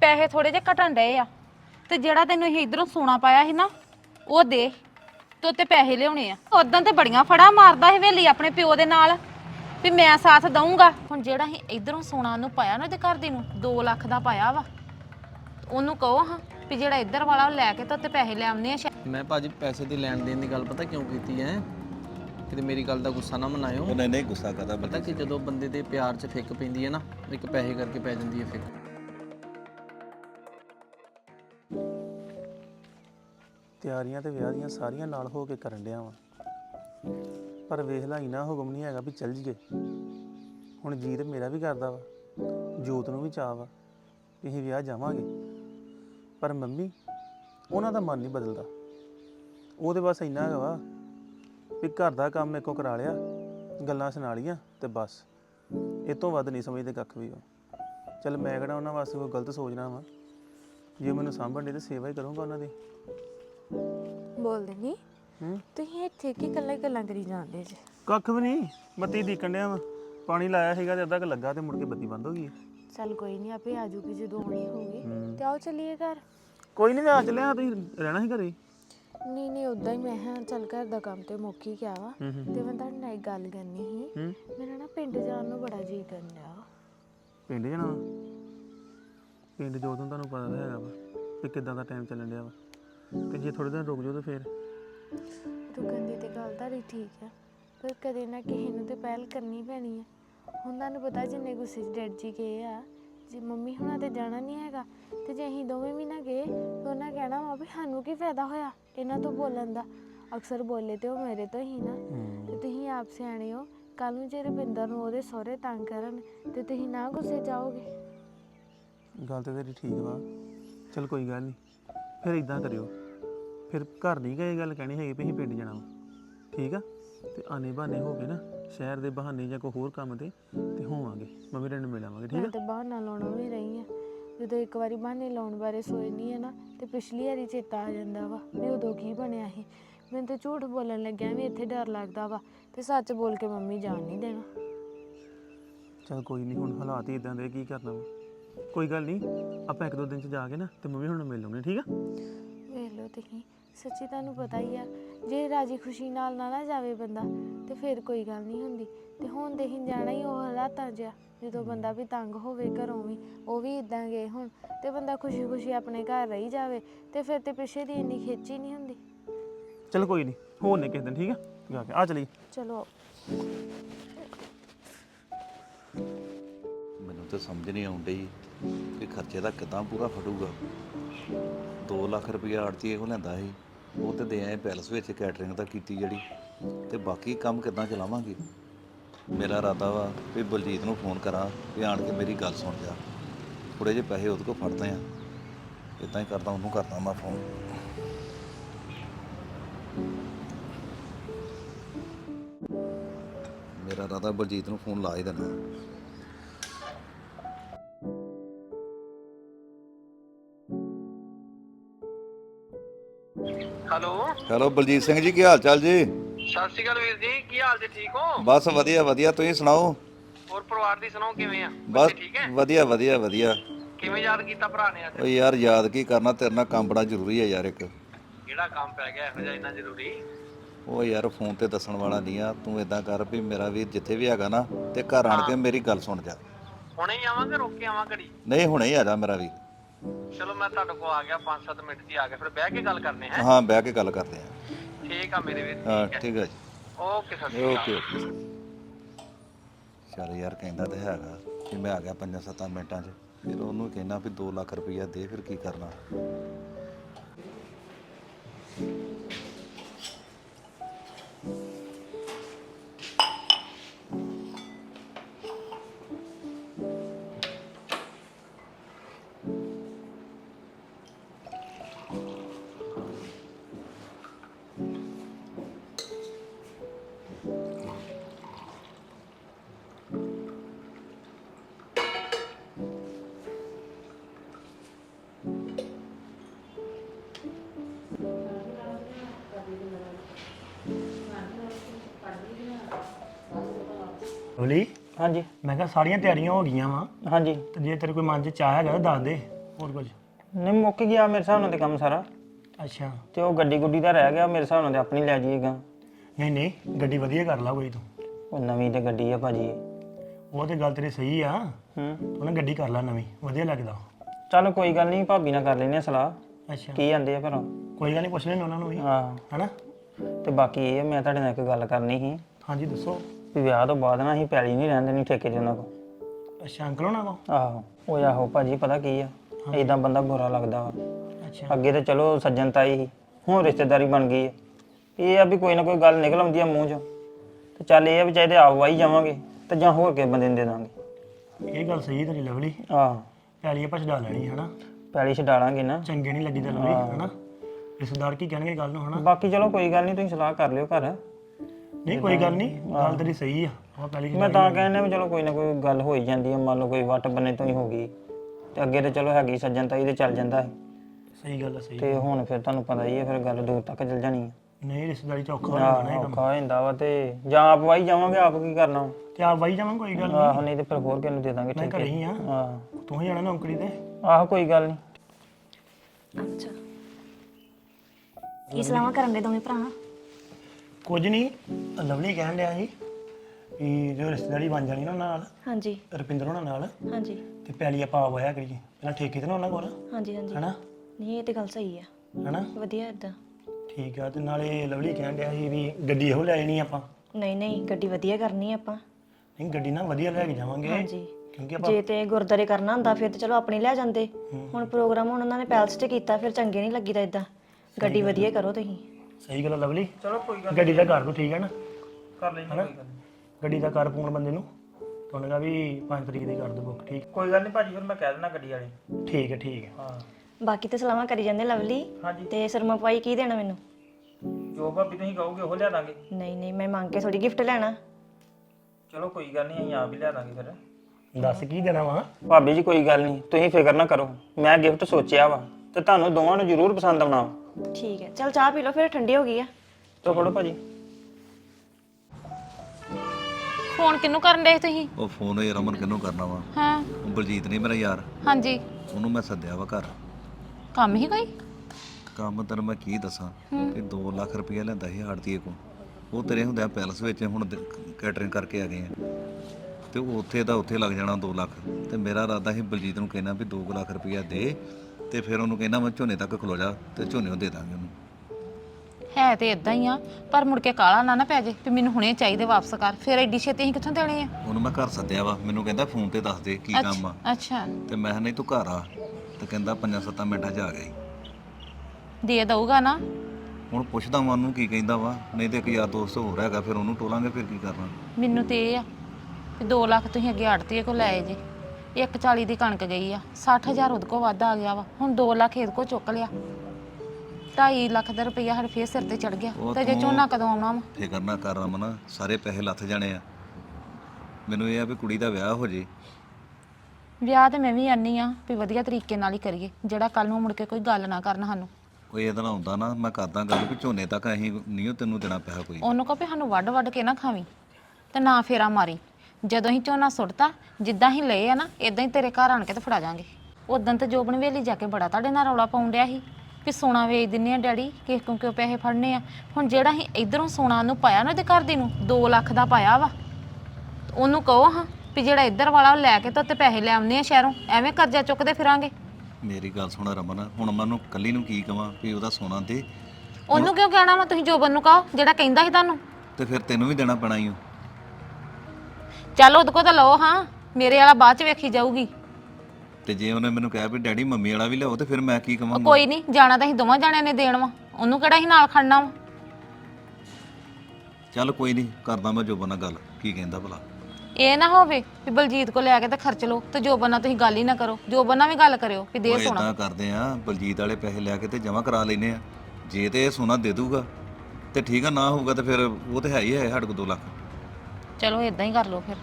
ਪੈਸੇ ਥੋੜੇ ਜਿਹਾ ਘਟਣ ਡਏ ਆ। ਤੇ ਜਿਹੜਾ ਤੈਨੂੰ ਇਹ ਇਧਰੋਂ ਸੋਨਾ ਪਾਇਆ ਸੀ ਨਾ ਉਹ ਦੇ ਤੋ ਤੇ ਪੈਸੇ ਲਿਆਉਣੇ ਆ। ਉਦੋਂ ਤੇ ਬੜੀਆਂ ਫੜਾ ਮਾਰਦਾ ਸੀ ਹਵੇਲੀ ਆਪਣੇ ਪਿਓ ਦੇ ਨਾਲ ਵੀ ਮੈਂ ਸਾਥ ਦਊਂਗਾ। ਹੁਣ ਜਿਹੜਾ ਇਹ ਇਧਰੋਂ ਸੋਨਾ ਉਹਨੂੰ ਪਾਇਆ ਨਾ ਤੇ ਘਰ ਦੀ ਨੂੰ 2 ਲੱਖ ਦਾ ਪਾਇਆ ਵਾ। ਉਹਨੂੰ ਕਹੋ ਹਾਂ ਵੀ ਜਿਹੜਾ ਇੱਧਰ ਵਾਲਾ ਉਹ ਲੈ ਕੇ ਤਾਂ ਤੇ ਪੈਸੇ ਲੈ ਆਉਂਦੇ ਆ ਸ਼ਾਇਦ। ਮੈਂ ਭਾਜੀ ਪੈਸੇ ਦੀ ਲੈਣ ਦੇਣ ਦੀ ਗੱਲ ਪਤਾ ਕਿਉਂ ਕੀਤੀ ਹੈ ਕਿਤੇ ਮੇਰੀ ਗੱਲ ਦਾ ਗੁੱਸਾ ਨਾ ਮਨਾਇਓ। ਨਹੀਂ ਨਹੀਂ ਗੁੱਸਾ ਕਰਦਾ ਪਤਾ ਕਿ ਜਦੋਂ ਬੰਦੇ ਦੇ ਪਿਆਰ 'ਚ ਫਿੱਕ ਪੈਂਦੀ ਹੈ ਨਾ ਇੱਕ ਪੈਸੇ ਕਰਕੇ ਪੈ ਜਾਂਦੀ ਹੈ ਫਿੱਕ ਤਿਆਰੀਆਂ ਤੇ ਵਿਆਹ ਦੀਆਂ ਸਾਰੀਆਂ ਨਾਲ ਹੋ ਕੇ ਕਰਨ ਡਿਆ ਵਾਂ। ਪਰ ਵੇਖ ਲਾ, ਇਨਾ ਹੁਕਮ ਨਹੀਂ ਹੈਗਾ ਵੀ ਚੱਲ ਜੀਏ। ਹੁਣ ਜੀਤ ਮੇਰਾ ਵੀ ਕਰਦਾ ਵਾ, ਜੋਤ ਨੂੰ ਵੀ ਚਾਹ ਵਾ ਵੀ ਅਸੀਂ ਵਿਆਹ ਜਾਵਾਂਗੇ। ਪਰ ਮੰਮੀ, ਉਹਨਾਂ ਦਾ ਮਨ ਨਹੀਂ ਬਦਲਦਾ। ਉਹ ਤੇ ਬਸ ਇੰਨਾ ਹੈਗਾ ਵਾ ਵੀ ਘਰ ਦਾ ਕੰਮ ਇੱਕੋ ਕਰਾ ਲਿਆ, ਗੱਲਾਂ ਸੁਣਾ ਲੀਆਂ ਤੇ ਬਸ। ਇਹ ਤੋਂ ਵੱਧ ਨਹੀਂ ਸਮਝਦੇ ਕੱਖ ਵੀ ਉਹ। ਚੱਲ ਮੈਂ ਕਿਹੜਾ ਉਹਨਾਂ ਵਾਸਤੇ ਕੋਈ ਗਲਤ ਸੋਚਣਾ ਵਾ? ਜੇ ਮੈਨੂੰ ਸਾਂਭਣ ਦੇ ਤੇ ਸੇਵਾ ਹੀ ਕਰੂੰਗਾ ਉਹਨਾਂ ਦੀ। ਬੋਲਦੇ ਨਹੀਂ ਹੂੰ। ਤੁਸੀਂ ਇੱਥੇ ਕੀ ਗੱਲਾਂ ਗੱਲਾਂ ਕਰੀ ਜਾਂਦੇ ਜੇ? ਕੱਖ ਵੀ ਨਹੀਂ ਬੱਤੀ ਦੀਕਣ ਡਿਆ ਵਾ। ਪਾਣੀ ਲਾਇਆ ਸੀਗਾ ਤੇ ਅੱਧਾ ਕੁ ਲੱਗਾ ਤੇ ਮੁੜ ਕੇ ਬੱਤੀ ਬੰਦ ਹੋ ਗਈ। ਚੱਲ ਕੋਈ ਨਹੀਂ ਆਪੇ ਆ ਜੂਗੀ ਜਦੋਂ ਆਉਣੀ ਹੋਊਗੀ। ਤੇ ਆਓ ਚੱਲੀਏ ਘਰ। ਕੋਈ ਨਹੀਂ ਮੈਂ ਆ ਚੱਲਿਆ ਤੁਸੀਂ ਰਹਿਣਾ ਸੀ ਘਰੇ? ਨਹੀਂ ਨਹੀਂ ਉਦਾਂ ਹੀ ਮੈਂ ਹਾਂ ਚੱਲ ਘਰ ਦਾ ਕੰਮ ਤੇ ਮੁੱਕ ਹੀ ਗਿਆ ਵਾ। ਹੂੰ ਹੂੰ ਤੇ ਮੈਂ ਤੁਹਾਡੇ ਨਾਲ ਇੱਕ ਗੱਲ ਕਰਨੀ ਸੀ। ਹੂੰ। ਮੇਰਾ ਨਾ ਪਿੰਡ ਜਾਣ ਨੂੰ ਬੜਾ ਜੀ ਕਰਨ। ਪਿੰਡ ਜਾਣਾ ਵਾ? ਪਿੰਡ ਜੋ ਤੁਹਾਨੂੰ ਪਤਾ ਤਾਂ ਹੈਗਾ ਵਾ ਕਿ ਕਿਦਾਂ ਦਾ ਟਾਈਮ ਚੱਲਣ ਡਿਆ ਵਾ। ਤੇ ਜੇ ਥੋੜੇ ਦਿਨ ਰੁਕ ਜਾਓ ਤਾਂ ਫੇਰ। ਰੁਕਣ ਦੀ ਤੇ ਗੱਲ ਤੁਹਾਡੀ ਠੀਕ ਆ ਪਰ ਕਦੇ ਨਾ ਕਿਸੇ ਨੂੰ ਤੇ ਪਹਿਲ ਕਰਨੀ ਪੈਣੀ ਆ ਹੁਣ ਤੁਹਾਨੂੰ ਪਤਾ ਜਿੰਨੇ ਗੁੱਸੇ 'ਚ ਡੈਡ ਜੀ ਗਏ ਆ ਜੇ ਮੰਮੀ ਹੁਣਾਂ ਤੇ ਜਾਣਾ ਨਹੀਂ ਹੈਗਾ ਤੇ ਜੇ ਅਸੀਂ ਦੋਵੇਂ ਵੀ ਨਾ ਗਏ ਤਾਂ ਉਹਨਾਂ ਕਹਿਣਾ ਵਾ ਵੀ ਸਾਨੂੰ ਕੀ ਫਾਇਦਾ ਹੋਇਆ ਇਹਨਾਂ ਤੋਂ ਬੋਲਣ ਦਾ। ਅਕਸਰ ਬੋਲੇ ਤੇ ਉਹ ਮੇਰੇ ਤੋਂ ਹੀ ਨਾ। ਤੇ ਤੁਸੀਂ ਆਪ ਸਿਆਣੇ ਹੋ ਕੱਲ ਨੂੰ ਜੇ ਰੁਪਿੰਦਰ ਨੂੰ ਉਹਦੇ ਸਹੁਰੇ ਤੰਗ ਕਰਨ ਤੇ ਤੁਸੀਂ ਨਾ ਗੁੱਸੇ ਜਾਓਗੇ। ਗੱਲ ਤੇ ਤੇਰੀ ਠੀਕ ਵਾ। ਚਲ ਕੋਈ ਗੱਲ ਨਹੀਂ ਫਿਰ ਇਦਾਂ ਕਰਿਓ। ਫਿਰ ਘਰ ਨਹੀਂ ਗਏ ਗੱਲ ਕਹਿਣੀ ਹੈਗੀ ਵੀ ਅਸੀਂ ਪਿੰਡ ਜਾਣਾ ਵਾ। ਠੀਕ ਆ? ਤੇ ਆਨੇ ਬਹਾਨੇ ਹੋ ਕੇ ਨਾ ਸ਼ਹਿਰ ਦੇ ਬਹਾਨੇ ਜਾਂ ਕੋਈ ਹੋਰ ਕੰਮ ਤੇ ਤੇ ਹੋਵਾਂਗੇ। ਮੰਮੀ ਰਣ ਮਿਲਾਵਾਂਗੇ ਠੀਕ ਮੈਂ ਆ ਤੇ ਬਹਾਨਾ ਲਾਉਣਾ ਵੀ ਰਹੀ ਆ। ਜਦੋਂ ਇੱਕ ਵਾਰੀ ਬਹਾਨੇ ਲਾਉਣ ਬਾਰੇ ਸੋਚਨੀ ਆ ਨਾ ਤੇ ਪਿਛਲੀ ਵਾਰੀ ਚੇਤਾ ਆ ਜਾਂਦਾ ਵਾ ਵੀ ਉਦੋਂ ਕੀ ਬਣਿਆ ਸੀ। ਮੈਨੂੰ ਤੇ ਝੂਠ ਬੋਲਣ ਲੱਗਿਆ ਵੀ ਇੱਥੇ ਡਰ ਲੱਗਦਾ ਵਾ ਤੇ ਸੱਚ ਬੋਲ ਕੇ ਮੰਮੀ ਜਾਣ ਨਹੀਂ ਦੇਣਾ। ਚਲ ਕੋਈ ਨਹੀਂ ਹੁਣ ਹਾਲਾਤ ਹੀ ਇਦਾਂ ਦੇ ਕੀ ਕਰਨਾ ਵਾ। ਕੋਈ ਗੱਲ ਨਹੀਂ ਆਪਾਂ ਇੱਕ ਦੋ ਦਿਨ ਚ ਜਾ ਕੇ ਨਾ ਤੇ ਮੰਮੀ ਹੁਣ ਮਿਲ ਲਵਾਂਗੇ ਠੀਕ ਆ? ਵੇਖ ਲਓ ਤੁਸੀਂ। ਸੱਚੀ ਤੁਹਾਨੂੰ ਪਤਾ ਹੀ ਆ ਜੇ ਰਾਜੀ ਖੁਸ਼ੀ ਨਾਲ ਨਾ ਨਾ ਜਾਵੇ ਬੰਦਾ ਤੇ ਫਿਰ ਕੋਈ ਗੱਲ ਨਹੀਂ ਹੁੰਦੀ। ਤੇ ਹੁਣ ਦੇ ਹੀ ਜਾਣਾ ਹੀ ਉਹ ਹਾਲਾਤਾਂ 'ਚ ਆ ਜਦੋਂ ਬੰਦਾ ਵੀ ਤੰਗ ਹੋਵੇ ਘਰੋਂ ਵੀ ਉਹ ਵੀ ਇਦਾਂ ਗਏ ਹੁਣ ਤੇ ਬੰਦਾ ਖੁਸ਼ੀ ਖੁਸ਼ੀ ਆਪਣੇ ਘਰ ਰਹੀ ਜਾਵੇ ਤੇ ਫਿਰ ਤੇ ਪਿੱਛੇ ਦੀ ਇੰਨੀ ਖੇਚੀ ਨਹੀਂ ਹੁੰਦੀ। ਚਲ ਕੋਈ ਨਹੀਂ ਹੋਰ ਨੇ ਕਿਸੇ ਦਿਨ ਠੀਕ ਆ? ਜਾ ਕੇ ਆ ਚਲੀ ਚਲੋ ਮੈਨੂੰ ਤਾਂ ਸਮਝ ਨਹੀਂ ਆਉਂਦੀ ਕਿ ਖਰਚੇ ਦਾ ਕਿਦਾਂ ਪੂਰਾ ਫੜੂਗਾ 2 ਲੱਖ ਰੁਪਇਆ ਆੜਤੀ ਇਹੋ ਲੈਂਦਾ ਸੀ। ਉਹ ਤੇ ਦੇ ਆਏ ਪੈਲਸ ਵਿੱਚ ਕੈਟਰਿੰਗ ਤਾਂ ਕੀਤੀ ਜਿਹੜੀ। ਤੇ ਬਾਕੀ ਕੰਮ ਕਿੱਦਾਂ ਚਲਾਵਾਂਗੇ? ਮੇਰਾ ਇਰਾਦਾ ਵਾ ਵੀ ਬਲਜੀਤ ਨੂੰ ਫੋਨ ਕਰਾਂ ਵੀ ਆਣ ਕੇ ਮੇਰੀ ਗੱਲ ਸੁਣ ਜਾ। ਥੋੜੇ ਜਿਹੇ ਪੈਸੇ ਉਹਦੇ ਕੋਲ ਫੜਦੇ ਆ। ਇਦਾਂ ਹੀ ਕਰਦਾ, ਉਹਨੂੰ ਕਰਦਾ ਮੈਂ ਫੋਨ। ਮੇਰਾ ਇਰਾਦਾ ਬਲਜੀਤ ਨੂੰ ਫੋਨ ਲਾ ਹੀ ਦੇਣਾ। ਹੈਲੋ ਬਲਜੀਤ ਸਿੰਘ ਜੀ ਕੀ ਹਾਲ ਚਾਲ ਜੀ? ਸਤਿ ਸ਼੍ਰੀ ਅਕਾਲ ਵੀਰ ਜੀ ਕੀ ਹਾਲ ਜੀ ਠੀਕ ਹੋ? ਬਸ ਵਧੀਆ ਵਧੀਆ ਤੁਸੀਂ ਸੁਣਾਓ? ਹੋਰ ਪਰਿਵਾਰ ਦੀ ਸੁਣਾਓ ਕਿਵੇਂ ਆ? ਬਸ ਬੱਚੇ ਠੀਕ ਹੈ? ਵਧੀਆ ਵਧੀਆ ਵਧੀਆ। ਕਿਵੇਂ ਯਾਦ ਕੀਤਾ ਭਰਾ ਨੇ ਅੱਜ? ਓ ਯਾਰ ਯਾਦ ਕੀ ਕਰਨਾ ਤੇਰੇ ਨਾਲ ਕੰਮ ਬੜਾ ਜ਼ਰੂਰੀ ਹੈ ਯਾਰ ਇੱਕ। ਕਿਹੜਾ ਕੰਮ ਪੈ ਗਿਆ ਇਹੋ ਜਿਹਾ ਇੰਨਾ ਜ਼ਰੂਰੀ? ਉਹ ਯਾਰ ਫੋਨ ਤੇ ਦੱਸਣ ਵਾਲਾ ਨਹੀਂ ਆ ਤੂੰ ਇਦਾਂ ਕਰ ਵੀ ਮੇਰਾ ਵੀਰ ਜਿੱਥੇ ਵੀ ਹੈਗਾ ਨਾ ਤੇ ਘਰ ਆਣ ਕੇ ਮੇਰੀ ਗੱਲ ਸੁਣ ਜਾ। ਹੁਣੇ ਹੀ ਆਵਾਂਗੇ ਰੋਕ ਕੇ ਆਵਾਂ ਘੜੀ? ਨਹੀਂ ਹੁਣੇ ਹੀ ਆ ਜਾ ਮੇਰਾ ਵੀਰ। ਚਲੋ ਮੈਂ ਤੁਹਾਡੇ ਕੋਲ ਆ ਗਿਆ 5-7 ਮਿੰਟ ਜੀ ਆ ਗਿਆ ਫਿਰ ਬਹਿ ਕੇ ਗੱਲ ਕਰਨੇ ਹੈ। ਹਾਂ ਬਹਿ ਕੇ ਗੱਲ ਕਰਦੇ ਆ ਠੀਕ ਆ ਮੇਰੇ ਵੀਰ ਹਾਂ ਠੀਕ ਹੈ। ਠੀਕ ਹੈ ਜੀ। ਓਕੇ ਸਤਿ ਸ਼੍ਰੀ ਅਕਾਲ। ਓਕੇ ਓਕੇ ਚੱਲ ਯਾਰ ਕਹਿੰਦਾ ਤੇ ਹੈਗਾ ਕਿ ਮੈਂ ਆ ਗਿਆ 5-7 ਮਿੰਟਾਂ 'ਚ। ਫਿਰ ਉਹਨੂੰ ਕਹਿਣਾ ਵੀ 2 ਲੱਖ ਰੁਪਈਆ ਦੇ ਫਿਰ ਕੀ ਕਰਨਾ? ਹਾਂਜੀ। ਮੈਂ ਕਿਹਾ ਸਾਰੀਆਂ ਤਿਆਰੀਆਂ ਹੋ ਗਈਆਂ ਵਾ। ਹਾਂਜੀ। ਤੇ ਜੇ ਤੇਰੇ ਕੋਈ ਮਨ 'ਚ ਚਾਹ ਹੈਗਾ ਤਾਂ ਦੱਸ ਦੇ ਹੋਰ ਕੁਝ ਨਹੀਂ ਮੁੱਕ ਗਿਆ ਮੇਰੇ ਹਿਸਾਬ ਨਾਲ ਤੇ ਕੰਮ ਸਾਰਾ। ਅੱਛਾ। ਤੇ ਉਹ ਗੱਡੀ ਗੁੱਡੀ ਦਾ ਰਹਿ ਗਿਆ ਮੇਰੇ ਹਿਸਾਬ ਨਾਲ ਤੇ ਆਪਣੀ ਲੈ ਜਾਈਏਗਾ। ਨਹੀਂ ਨਹੀਂ ਗੱਡੀ ਵਧੀਆ ਕਰ ਲਾ ਕੋਈ ਤੂੰ। ਉਹ ਨਵੀਂ ਤੇ ਗੱਡੀ ਆ ਭਾਜੀ। ਉਹ ਤੇ ਗੱਲ ਤੇਰੀ ਸਹੀ ਆ। ਹੂੰ। ਉਹਨਾਂ ਗੱਡੀ ਕਰ ਲਾ ਨਵੀਂ ਵਧੀਆ ਲੱਗਦਾ। ਚੱਲ ਕੋਈ ਗੱਲ ਨਹੀਂ ਭਾਬੀ ਨਾਲ ਕਰ ਲੈਨੇ ਆ ਸਲਾਹ। ਅੱਛਾ। ਕੀ ਜਾਂਦੇ ਆ ਫਿਰ ਕੋਈ ਗੱਲ ਨਹੀਂ ਪੁੱਛ ਲੈਣੇ ਉਹਨਾਂ ਨੂੰ ਵੀ। ਆਹ ਹਨਾ? ਤੇ ਬਾਕੀ ਇਹ ਆ, ਮੈਂ ਤੁਹਾਡੇ ਨਾਲ ਇੱਕ ਗੱਲ ਕਰਨੀ ਸੀ। ਹਾਂਜੀ ਦੱਸੋ। ਵੀ ਵਿਆਹ ਤੋਂ ਬਾਅਦ ਨਾ ਅਸੀਂ ਪੈਲੀ ਨਹੀਂ ਰਹਿਣ ਦੇਣੀ ਠੇਕੇ 'ਚ ਉਹਨਾਂ ਕੋਲ। ਅੱਛਾ ਅੰਕਲ ਹੋਣਾ ਕੋ ਆਹੋ ਉਹ ਆਹੋ ਭਾਜੀ ਪਤਾ ਕੀ ਆ? ਇਦਾਂ ਬੰਦਾ ਬੁਰਾ ਲੱਗਦਾ ਵਾ। ਅੱਛਾ। ਅੱਗੇ ਤੇ ਚਲੋ ਸੱਜਣ ਤਾਈ ਸੀ ਹੁਣ ਰਿਸ਼ਤੇਦਾਰੀ ਬਣ ਗਈ ਹੈ ਇਹ ਆ ਵੀ ਕੋਈ ਨਾ ਕੋਈ ਗੱਲ ਨਿਕਲ ਆਉਂਦੀ ਆ ਮੂੰਹ 'ਚੋਂ। ਤੇ ਚੱਲ ਇਹ ਆ ਵੀ ਚਾਹੇ ਆਪ ਵਾਈ ਜਾਵਾਂਗੇ ਤੇ ਜਾਂ ਹੋਰ ਕਿਸੇ ਬੰਦੇ ਨੂੰ ਦੇ ਦਾਂਗੇ। ਇਹ ਗੱਲ ਸਹੀ ਤੇਰੀ ਲਵਲੀ। ਆਹ। ਪੈਲੀ ਆਪਾਂ ਛਡਾ ਲੈਣੀ ਹਨਾ? ਪੈਲੀ ਛਡਾਲਾਂਗੇ ਨਾ। ਚੰਗੇ ਨਹੀਂ ਲੱਗੀ ਤਾਂ ਲਵਲੀ ਹਨਾ? ਰਿਸ਼ਤੇਦਾਰ ਕੀ ਕਹਿਣਗੇ ਗੱਲ ਨੂੰ ਹਨਾ? ਬਾਕੀ ਚਲੋ ਕੋਈ ਗੱਲ ਨਹੀਂ ਤੁਸੀਂ ਸਲਾਹ ਕਰ ਲਿਓ ਘਰ। ਨਹੀਂ ਕੋਈ ਗੱਲ ਨਹੀਂ ਗੱਲ ਤੇਰੀ ਸਹੀ ਆ। ਮੈਂ ਤਾਂ ਕਹਿੰਦਾ ਵੀ ਚਲੋ ਕੋਈ ਨਾ ਕੋਈ ਗੱਲ ਹੋਈ ਜਾਂਦੀ ਹੈ ਮੰਨ ਲਓ ਕੋਈ ਵੱਟ ਬੰਨੇ ਤੋਂ ਹੀ ਹੋ ਗਈ। ਤੇ ਅੱਗੇ ਤੇ ਚਲੋ ਹੈਗੀ ਸੱਜਣ ਤਾਈ ਤੇ ਚੱਲ ਜਾਂਦਾ ਹੈ ਸਹੀ ਗੱਲ ਆ ਸਹੀ ਤੇ ਹੁਣ ਫਿਰ ਤੁਹਾਨੂੰ ਪਤਾ ਹੀ ਹੈ ਫਿਰ ਗੱਲ ਦੂਰ ਤੱਕ ਚੱਲ ਜਾਣੀ ਹੈ ਨਹੀਂ ਰਿਸ਼ਤੇਦਾਰੀ ਚ ਔਖਾ ਹੋ ਜਾਣਾ ਇਹ ਕੰਮ। ਔਖਾ ਹੋ ਜਾਂਦਾ ਵਾ ਤੇ ਜਾਂ ਆਪ ਵਾਈ ਜਾਵਾਂਗੇ ਆਪ ਕੀ ਕਰਨਾ? ਤੇ ਆਪ ਵਾਈ ਜਾਵਾਂ ਕੋਈ ਗੱਲ ਨਹੀਂ। ਆਹੋ ਨਹੀਂ ਤੇ ਫਿਰ ਹੋਰ ਕਿਹਨੂੰ ਦੇ ਦਾਂਗੇ ਮੈਂ ਠੀਕ। ਘਰੇ ਹੈ ਹੀ ਆ। ਆਹ ਤੂੰ ਹੀ ਜਾਣਾ ਨੌਕਰੀ ਤੇ? ਆਹੋ ਕੋਈ ਗੱਲ ਨਹੀਂ। ਅੱਛਾ। ਕੀ ਸਲਾਹਾਂ ਕਰਨ ਦੇ ਦੋਵੇਂ ਭਰਾ? ਕੁਝ ਨਹੀਂ ਲਵਲੀ ਕਹਿਣ ਡਿਆ ਸੀ ਵੀ ਜੋ ਰਿਸ਼ਤੇਦਾਰੀ ਬਣ ਜਾਣੀ ਨਾ ਉਹਨਾਂ ਨਾਲ ਹਾਂਜੀ। ਰੁਪਿੰਦਰ ਉਹਨਾਂ ਨਾਲ ਹਾਂਜੀ। ਤੇ ਪੈਲੀ ਆਪਾਂ ਆਪ ਵਾਇਆ ਕਰੀਏ। ਪਹਿਲਾਂ ਠੇਕੇ ਤੇ ਨਾ ਉਹਨਾਂ ਕੋਲ ਹਾਂਜੀ ਹਾਂਜੀ। ਹਨਾ? ਨਹੀਂ ਇਹ ਤੇ ਗੱਲ ਸਹੀ ਆ। ਹਨਾ? ਵਧੀਆ ਇਦਾਂ ਠੀਕ ਆ ਤੇ ਨਾਲੇ ਲਵਲੀ ਕਹਿਣ ਡਿਆ ਸੀ ਵੀ ਗੱਡੀ ਇਹੋ ਲੈ ਜਾਣੀ ਆਪਾਂ। ਨਹੀਂ ਨਹੀਂ ਗੱਡੀ ਵਧੀਆ ਕਰਨੀ ਆ ਆਪਾਂ। ਨਹੀਂ ਗੱਡੀ ਨਾ ਵਧੀਆ ਲੈ ਕੇ ਜਾਵਾਂਗੇ ਹਾਂਜੀ। ਕਿਉਂਕਿ ਆਪਾਂ ਜੇ ਤੇ ਗੁਰਦਾਰੇ ਕਰਨਾ ਹੁੰਦਾ ਫਿਰ ਤੇ ਚਲੋ ਆਪਣੀ ਲੈ ਜਾਂਦੇ। ਹੁਣ ਪ੍ਰੋਗਰਾਮ ਹੁਣ ਉਹਨਾਂ ਨੇ ਪੈਲਸ 'ਚ ਕੀਤਾ ਫਿਰ ਚੰਗੇ ਨਹੀਂ ਲੱਗੀਦਾ ਇਦਾਂ ਗੱਡੀ ਵਧੀਆ ਕਰੋ ਤੁਸੀਂ। ਸਹੀ ਗੱਲ ਆ ਲਵਲੀ। ਚਲੋ ਕੋਈ ਗੱਲ ਗੱਡੀ ਦਾ ਕਰ ਦੋ ਠੀਕ ਹੈ ਨਾ? ਕਰ ਲੈਂਦੇ ਹਨਾ? ਗੱਡੀ ਦਾ ਕਰ ਫੋਨ ਬੰਦੇ ਨੂੰ। ਤੁਹਾਨੂੰ ਕਹਾ ਵੀ 5 ਤਰੀਕ ਦੀ ਕਰ ਦੋ ਬੁੱਕ ਠੀਕ? ਕੋਈ ਗੱਲ ਨਹੀਂ ਭਾਜੀ ਫਿਰ ਮੈਂ ਕਹਿ ਦੇਣਾ ਗੱਡੀ ਵਾਲੇ ਨੂੰ। ਠੀਕ ਹੈ ਠੀਕ ਹੈ ਹਾਂ। ਬਾਕੀ ਤੇ ਸਲਾਹਾਂ ਕਰੀ ਜਾਂਦੇ ਲਵਲੀ। ਹਾਂਜੀ। ਤੇ ਸਰਮਾ ਪਾਈ ਕੀ ਦੇਣਾ ਮੈਨੂੰ? ਜੋ ਭਾਬੀ ਤੁਸੀਂ ਕਹੋਗੇ ਉਹ ਲਿਆ ਦਾਂਗੇ। ਨਹੀਂ ਨਹੀਂ ਮੈਂ ਮੰਗ ਕੇ ਥੋੜੀ ਗਿਫਟ ਲੈਣਾ। ਚਲੋ ਕੋਈ ਗੱਲ ਨਹੀਂ ਅਸੀਂ ਆਪ ਹੀ ਲਿਆ ਦਾਂਗੇ ਫਿਰ। ਦੱਸ ਕੀ ਦੇਣਾ ਵਾ? ਭਾਬੀ ਜੀ ਕੋਈ ਗੱਲ ਨਹੀਂ ਤੁਸੀਂ ਫਿਕਰ ਨਾ ਕਰੋ। ਮੈਂ ਗਿਫਟ ਸੋਚਿਆ ਵਾ। ਤੇ ਤੁਹਾਨੂੰ ਦੋਵਾਂ ਨੂੰ ਜ਼ਰੂਰ ਪਸੰਦ ਆਉਣਾ। ਠੀਕ ਹੈ ਚਲ ਚਾਹ ਪੀ ਲਓ ਫਿਰ ਠੰਡੀ ਹੋ ਗਈ ਆ। ਚਲੋ ਫੜੋ ਭਾਜੀ। ਫੋਨ ਕਿਹਨੂੰ ਕਰਨ ਦੇ ਤੁਸੀਂ? ਉਹ ਫੋਨ ਇਹ ਰਮਨ ਕਿਹਨੂੰ ਕਰਨਾ ਵਾ? ਹਾਂ। ਉਹ ਬਲਜੀਤ ਨਹੀਂ ਮੇਰਾ ਯਾਰ। ਹਾਂਜੀ। ਉਹਨੂੰ ਮੈਂ ਸੱਦਿਆ ਵਾ ਘਰ। ਕੰਮ ਹੀ ਕੋਈ? ਕੰਮ ਤੈਨੂੰ ਮੈਂ ਕੀ ਦੱਸਾਂ? ਕਿ 2 ਲੱਖ ਰੁਪਇਆ ਲੈਂਦਾ ਸੀ ਆੜਤੀਏ ਕੋ ਉਹ ਤੇਰੇ ਹੁੰਦਿਆਂ ਪੈਲਸ ਵਿੱਚ ਹੁਣ ਕੈਟਰਿੰਗ ਕਰਕੇ ਆ ਗਏ ਆ। ਤੇ ਉਹ ਉੱਥੇ ਦਾ ਉੱਥੇ ਲੱਗ ਜਾਣਾ 2 ਲੱਖ। ਤੇ ਮੇਰਾ ਇਰਾਦਾ ਸੀ ਬਲਜੀਤ ਨੂੰ ਕਹਿਣਾ ਵੀ 2 ਲੱਖ ਰੁਪਇਆ ਦੇ। ਤੇ ਫਿਰ ਉਹਨੂੰ ਕਹਿਣਾ ਮੈਂ ਝੋਨੇ ਤੱਕ ਖਲੋ ਜਾ ਤੇ ਝੋਨੇ ਉਹ ਦੇ ਦਾਂਗੇ ਉਹਨੂੰ। ਹੈ ਤੇ ਇਦਾਂ ਹੀ ਆ ਪਰ ਮੁੜ ਕੇ ਕਾਲਾ ਨਾ ਨਾ ਪੈ ਜੇ ਵੀ ਮੈਨੂੰ ਹੁਣੇ ਚਾਹੀਦੇ ਵਾਪਸ ਕਰ। ਫਿਰ ਐਡੀ ਛੇਤੀ ਅਸੀਂ ਕਿੱਥੋਂ ਦੇਣੇ ਆ? ਉਹਨੂੰ ਮੈਂ ਘਰ ਸੱਦਿਆ ਵਾ ਮੈਨੂੰ ਕਹਿੰਦਾ ਫੋਨ ਤੇ ਦੱਸ ਦੇ ਕੀ ਕੰਮ ਆ। ਅੱਛਾ ਤੇ ਮੈਂ ਕਿਹਾ ਨਹੀਂ ਤੂੰ ਘਰ ਆ ਤੇ ਕਹਿੰਦਾ 5-7 ਮਿੰਟਾਂ 'ਚ ਆ ਗਿਆ ਈ। ਦੇ ਦਊਗਾ ਨਾ। ਹੁਣ ਪੁੱਛਦਾ ਮੈਂ ਉਹਨੂੰ ਕੀ ਕਹਿੰਦਾ ਵਾ ਨਹੀਂ ਤੇ ਇੱਕ ਯਾਰ ਦੋਸਤ ਹੋਰ ਹੈਗਾ ਫਿਰ ਉਹਨੂੰ ਟੋਲਾਂਗੇ ਫਿਰ ਕੀ ਕਰਨਾ? ਮੈਨੂੰ ਤੇ ਇਹ ਆ ਵੀ 2 ਲੱਖ ਤੁਸੀਂ ਅੱਗੇ ਆੜਤੀਏ ਕੋ ਲਾਏ ਜੇ। 140 ਦੀ ਕਣਕ ਗਈ ਆ 60000 ਉਹਦੇ ਕੋ ਵੱਧ ਆ ਗਿਆ ਵਾ ਹੁਣ 2 ਲੱਖ ਇਹਦੇ ਕੋ ਚੁੱਕ ਲਿਆ। 2.5 ਲੱਖ ਦਾ ਰੁਪਈਆ ਸਾਡੇ ਫੇਰ ਸਿਰ ਤੇ ਚੜ ਗਿਆ ਉਹ ਤੇ ਜੇ ਤੂੰ- ਝੋਨਾ ਕਦੋਂ ਆਉਣਾ ਵਾ? ਫਿਕਰ ਨਾ ਕਰ ਰਮਨ ਸਾਰੇ ਪੈਸੇ ਲੱਥ ਜਾਣੇ ਆ। ਮੈਨੂੰ ਇਹ ਆ ਵੀ ਕੁੜੀ ਦਾ ਵਿਆਹ ਹੋ ਜੇ। ਵਿਆਹ ਤੇ ਮੈਂ ਵੀ ਆਨੀ ਆ ਵੀ ਵਧੀਆ ਤਰੀਕੇ ਨਾਲ ਹੀ ਕਰੀਏ ਜਿਹੜਾ ਕੱਲ ਨੂੰ ਮੁੜ ਕੇ ਕੋਈ ਗੱਲ ਨਾ ਕਰਨ ਸਾਨੂੰ। ਉਹ ਇਹਦੇ ਨਾਲ ਹੁੰਦਾ ਨਾ ਮੈਂ ਕਰਦਾ ਗੱਲ ਵੀ ਝੋਨੇ ਤੱਕ ਅਸੀਂ ਨਹੀਂ ਤੈਨੂੰ ਦੇਣਾ ਪੈਸਾ ਕੋਈ। ਉਹਨੂੰ ਕਹੋ ਵੀ ਸਾਨੂੰ ਵੱਢ ਵੱਢ ਕੇ ਨਾ ਖਾਵੀਂ ਤੇ ਨਾ ਫੇਰਾ ਮਾਰੀ। ਜਦੋਂ ਹੀ ਝੋਨਾ ਸੁੱਟਤਾ ਜਿੱਦਾਂ ਹੀ ਲਏ ਆ ਨਾ ਇਦਾਂ ਹੀ ਤੇਰੇ ਘਰ ਆਣ ਕੇ ਤੇ ਫੜਾ ਜਾਾਂਗੇ। ਉਦੋਂ ਤੇ ਜੋਬਨ ਵੇਲੀ ਜਾ ਕੇ ਬੜਾ ਤੁਹਾਡੇ ਨਾਲ ਰੌਲਾ ਪਾਉਣ ਡਿਆ ਸੀ ਵੀ ਸੋਨਾ ਵੇਚ ਦਿੰਨੇ ਆ ਡੈਡੀ ਕਿਸ ਕਿਉਂ ਕਿਉਂ ਪੈਸੇ ਫੜਨੇ ਆ। ਹੁਣ ਜਿਹੜਾ ਹੀ ਇਧਰੋਂ ਸੋਨਾ ਨੂੰ ਪਾਇਆ ਨਾ ਉਹਦੇ ਘਰ ਦੀ ਨੂੰ 2 ਲੱਖ ਦਾ ਪਾਇਆ ਵਾ। ਉਹਨੂੰ ਕਹੋ ਹਾਂ ਵੀ ਜਿਹੜਾ ਇੱਧਰ ਵਾਲਾ ਉਹ ਲੈ ਕੇ ਤਾਂ ਉੱਤੇ ਪੈਸੇ ਲੈ ਆਉਂਦੇ ਆ ਸ਼ਹਿਰੋਂ ਐਵੇਂ ਕਰਜ਼ਾ ਚੁੱਕਦੇ ਫਿਰਾਂਗੇ। ਮੇਰੀ ਗੱਲ ਸੁਣ ਰਮਨ ਹੁਣ ਮੈਨੂੰ ਕੱਲੀ ਨੂੰ ਕੀ ਕਵਾਂ ਵੀ ਉਹਦਾ ਸੋਨਾ ਦੇ। ਉਹਨੂੰ ਕਿਉਂ ਕਹਿਣਾ ਵਾ ਤੁਸੀਂ ਜੋਬਨ ਨੂੰ ਕਹੋ ਜਿਹੜਾ ਕਹਿੰਦਾ ਸੀ ਤੁਹਾਨੂੰ? ਤੇ ਫਿਰ ਤੈਨੂੰ ਵੀ ਦੇਣਾ ਪੈਣਾ ਹੀ ਓ। ਚੱਲ ਉਹਦੇ ਕੋਲ ਤਾਂ ਲਓ ਹਾਂ ਮੇਰੇ ਵਾਲਾ ਬਾਅਦ ਚ ਵੇਖੀ ਜਾਊਗੀ। ਤੇ ਜੇ ਉਹਨੇ ਮੈਨੂੰ ਕਿਹਾ ਵੀ ਡੈਡੀ ਮੰਮੀ ਵਾਲਾ ਵੀ ਲਿਆਓ ਤੇ ਫਿਰ ਮੈਂ ਕੀ ਉਹ ਕਵਾਂਗਾ ਕੋਈ ਨਹੀਂ ਜਾਣਾ ਤਾਂ ਅਸੀਂ ਦੋਵਾਂ ਜਾਣਿਆਂ ਨੇ ਦੇਣ ਵਾ ਉਹਨੂੰ ਕਿਹੜਾ ਅਸੀਂ ਨਾਲ ਖੜਨਾ ਵਾ? ਚੱਲ ਕੋਈ ਨਹੀਂ ਕਰਦਾ ਮੈਂ ਜੋਬਨ ਨਾਲ ਗੱਲ ਕੀ ਕਹਿੰਦਾ ਭਲਾ। ਇਹ ਨਾ ਹੋਵੇ ਵੀ ਬਲਜੀਤ ਕੋ ਲੈ ਕੇ ਤੇ ਖਰਚ ਲਓ ਤੇ ਜੋਬਨ ਨਾਲ ਤੁਸੀਂ ਗੱਲ ਹੀ ਨਾ ਕਰੋ। ਜੋਬਨ ਨਾਲ ਵੀ ਗੱਲ ਕਰਿਓ ਵੀ ਦੇ ਉਹ ਸੋਨਾ ਇਦਾਂ ਕਰਦੇ ਆ ਬਲਜੀਤ ਵਾਲੇ ਪੈਸੇ ਲਿਆ ਕੇ ਤੇ ਜਮ੍ਹਾਂ ਕਰਾ ਲੈਨੇ ਆ। ਜੇ ਤੇ ਇਹ ਸੋਨਾ ਦੇ ਦੂਗਾ ਤੇ ਠੀਕ ਆ ਨਾ ਹੋਊਗਾ ਤੇ ਫਿਰ ਉਹ ਤੇ ਹੈ ਹੀ ਹੈ ਸਾਡੇ ਕੋਲ 2 ਲੱਖ। ਚਲੋ ਇਦਾਂ ਹੀ ਕਰ ਲਓ ਫਿਰ।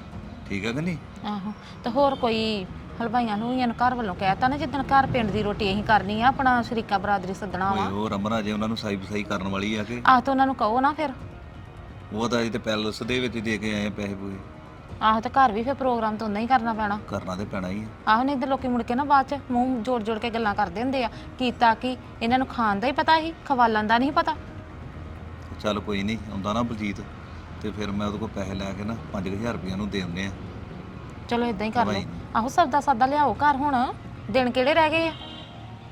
ਠੀਕ ਆ ਕਿ ਨਹੀਂ? ਆਹੋ ਤੇ ਹੋਰ ਕੋਈ ਹਲਵਾਈਆਂ ਨੂੰ ਇਹਨਾਂ ਘਰ ਵੱਲੋਂ ਕਹਿਤਾ ਨਾ ਜਿੱਦਣ ਘਰ ਪਿੰਡ ਦੀ ਰੋਟੀ ਅਸੀਂ ਕਰਨੀ ਆ ਆਪਣਾ ਸ਼ਰੀਕਾ ਬਰਾਦਰੀ ਸੱਦਣਾ ਵਾ। ਉਹ ਰਮਨਾ ਜੇ ਉਹਨਾਂ ਨੂੰ ਸਾਈ ਬਸਾਈ ਕਰਨ ਵਾਲੀ ਆ ਕਿ? ਆਹ ਤਾਂ ਉਹਨਾਂ ਨੂੰ ਕਹੋ ਨਾ ਫਿਰ। ਉਹ ਤਾਂ ਅਜੇ ਤੇ ਪੈਲਸ ਦੇ ਵਿੱਚ ਹੀ ਦੇ ਕੇ ਆਏ ਆ ਪੈਸੇ ਪੂਏ ਆਹੋ ਤੇ ਘਰ ਵੀ ਫਿਰ ਪ੍ਰੋਗਰਾਮ ਤਾਂ ਉਨਾ ਹੀ ਕਰਨਾ ਪੈਣਾ। ਕਰਨਾ ਤੇ ਪੈਣਾ ਹੀ ਆ। ਆਹੋ ਨਹੀਂ ਤੇ ਲੋਕੀ ਮੁੜ ਕੇ ਨਾ ਬਾਅਦ ਚ ਮੂੰਹ ਜੋੜ ਜੋੜ ਕੇ ਗੱਲਾਂ ਕਰਦੇ ਹੁੰਦੇ ਆ ਕੀਤਾ ਕੀ ਇਹਨਾਂ ਨੂੰ ਖਾਣ ਦਾ ਹੀ ਪਤਾ ਸੀ ਖਵਾਲਣ ਦਾ ਨਹੀਂ ਪਤਾ। ਚੱਲ ਕੋਈ ਨਹੀਂ ਆਉਂਦਾ ਨਾ ਬਲਜੀਤ। ਤੇ ਫਿਰ ਮੈਂ ਉਹਦੇ ਕੋਲ ਪੈਸੇ ਲੈ ਕੇ ਨਾ 5000 ਰੁਪਏ ਨੂੰ ਦੇ ਦਿੰਦੇ ਆ। ਚਲੋ ਇਦਾਂ ਹੀ ਕਰ ਲਓ। ਆਹੋ ਸਬਦਾ ਸਾਦਾ ਲਿਆਓ ਘਰ ਹੁਣ। ਦਿਨ ਕਿਹੜੇ ਰਹਿ ਗਏ ਆ?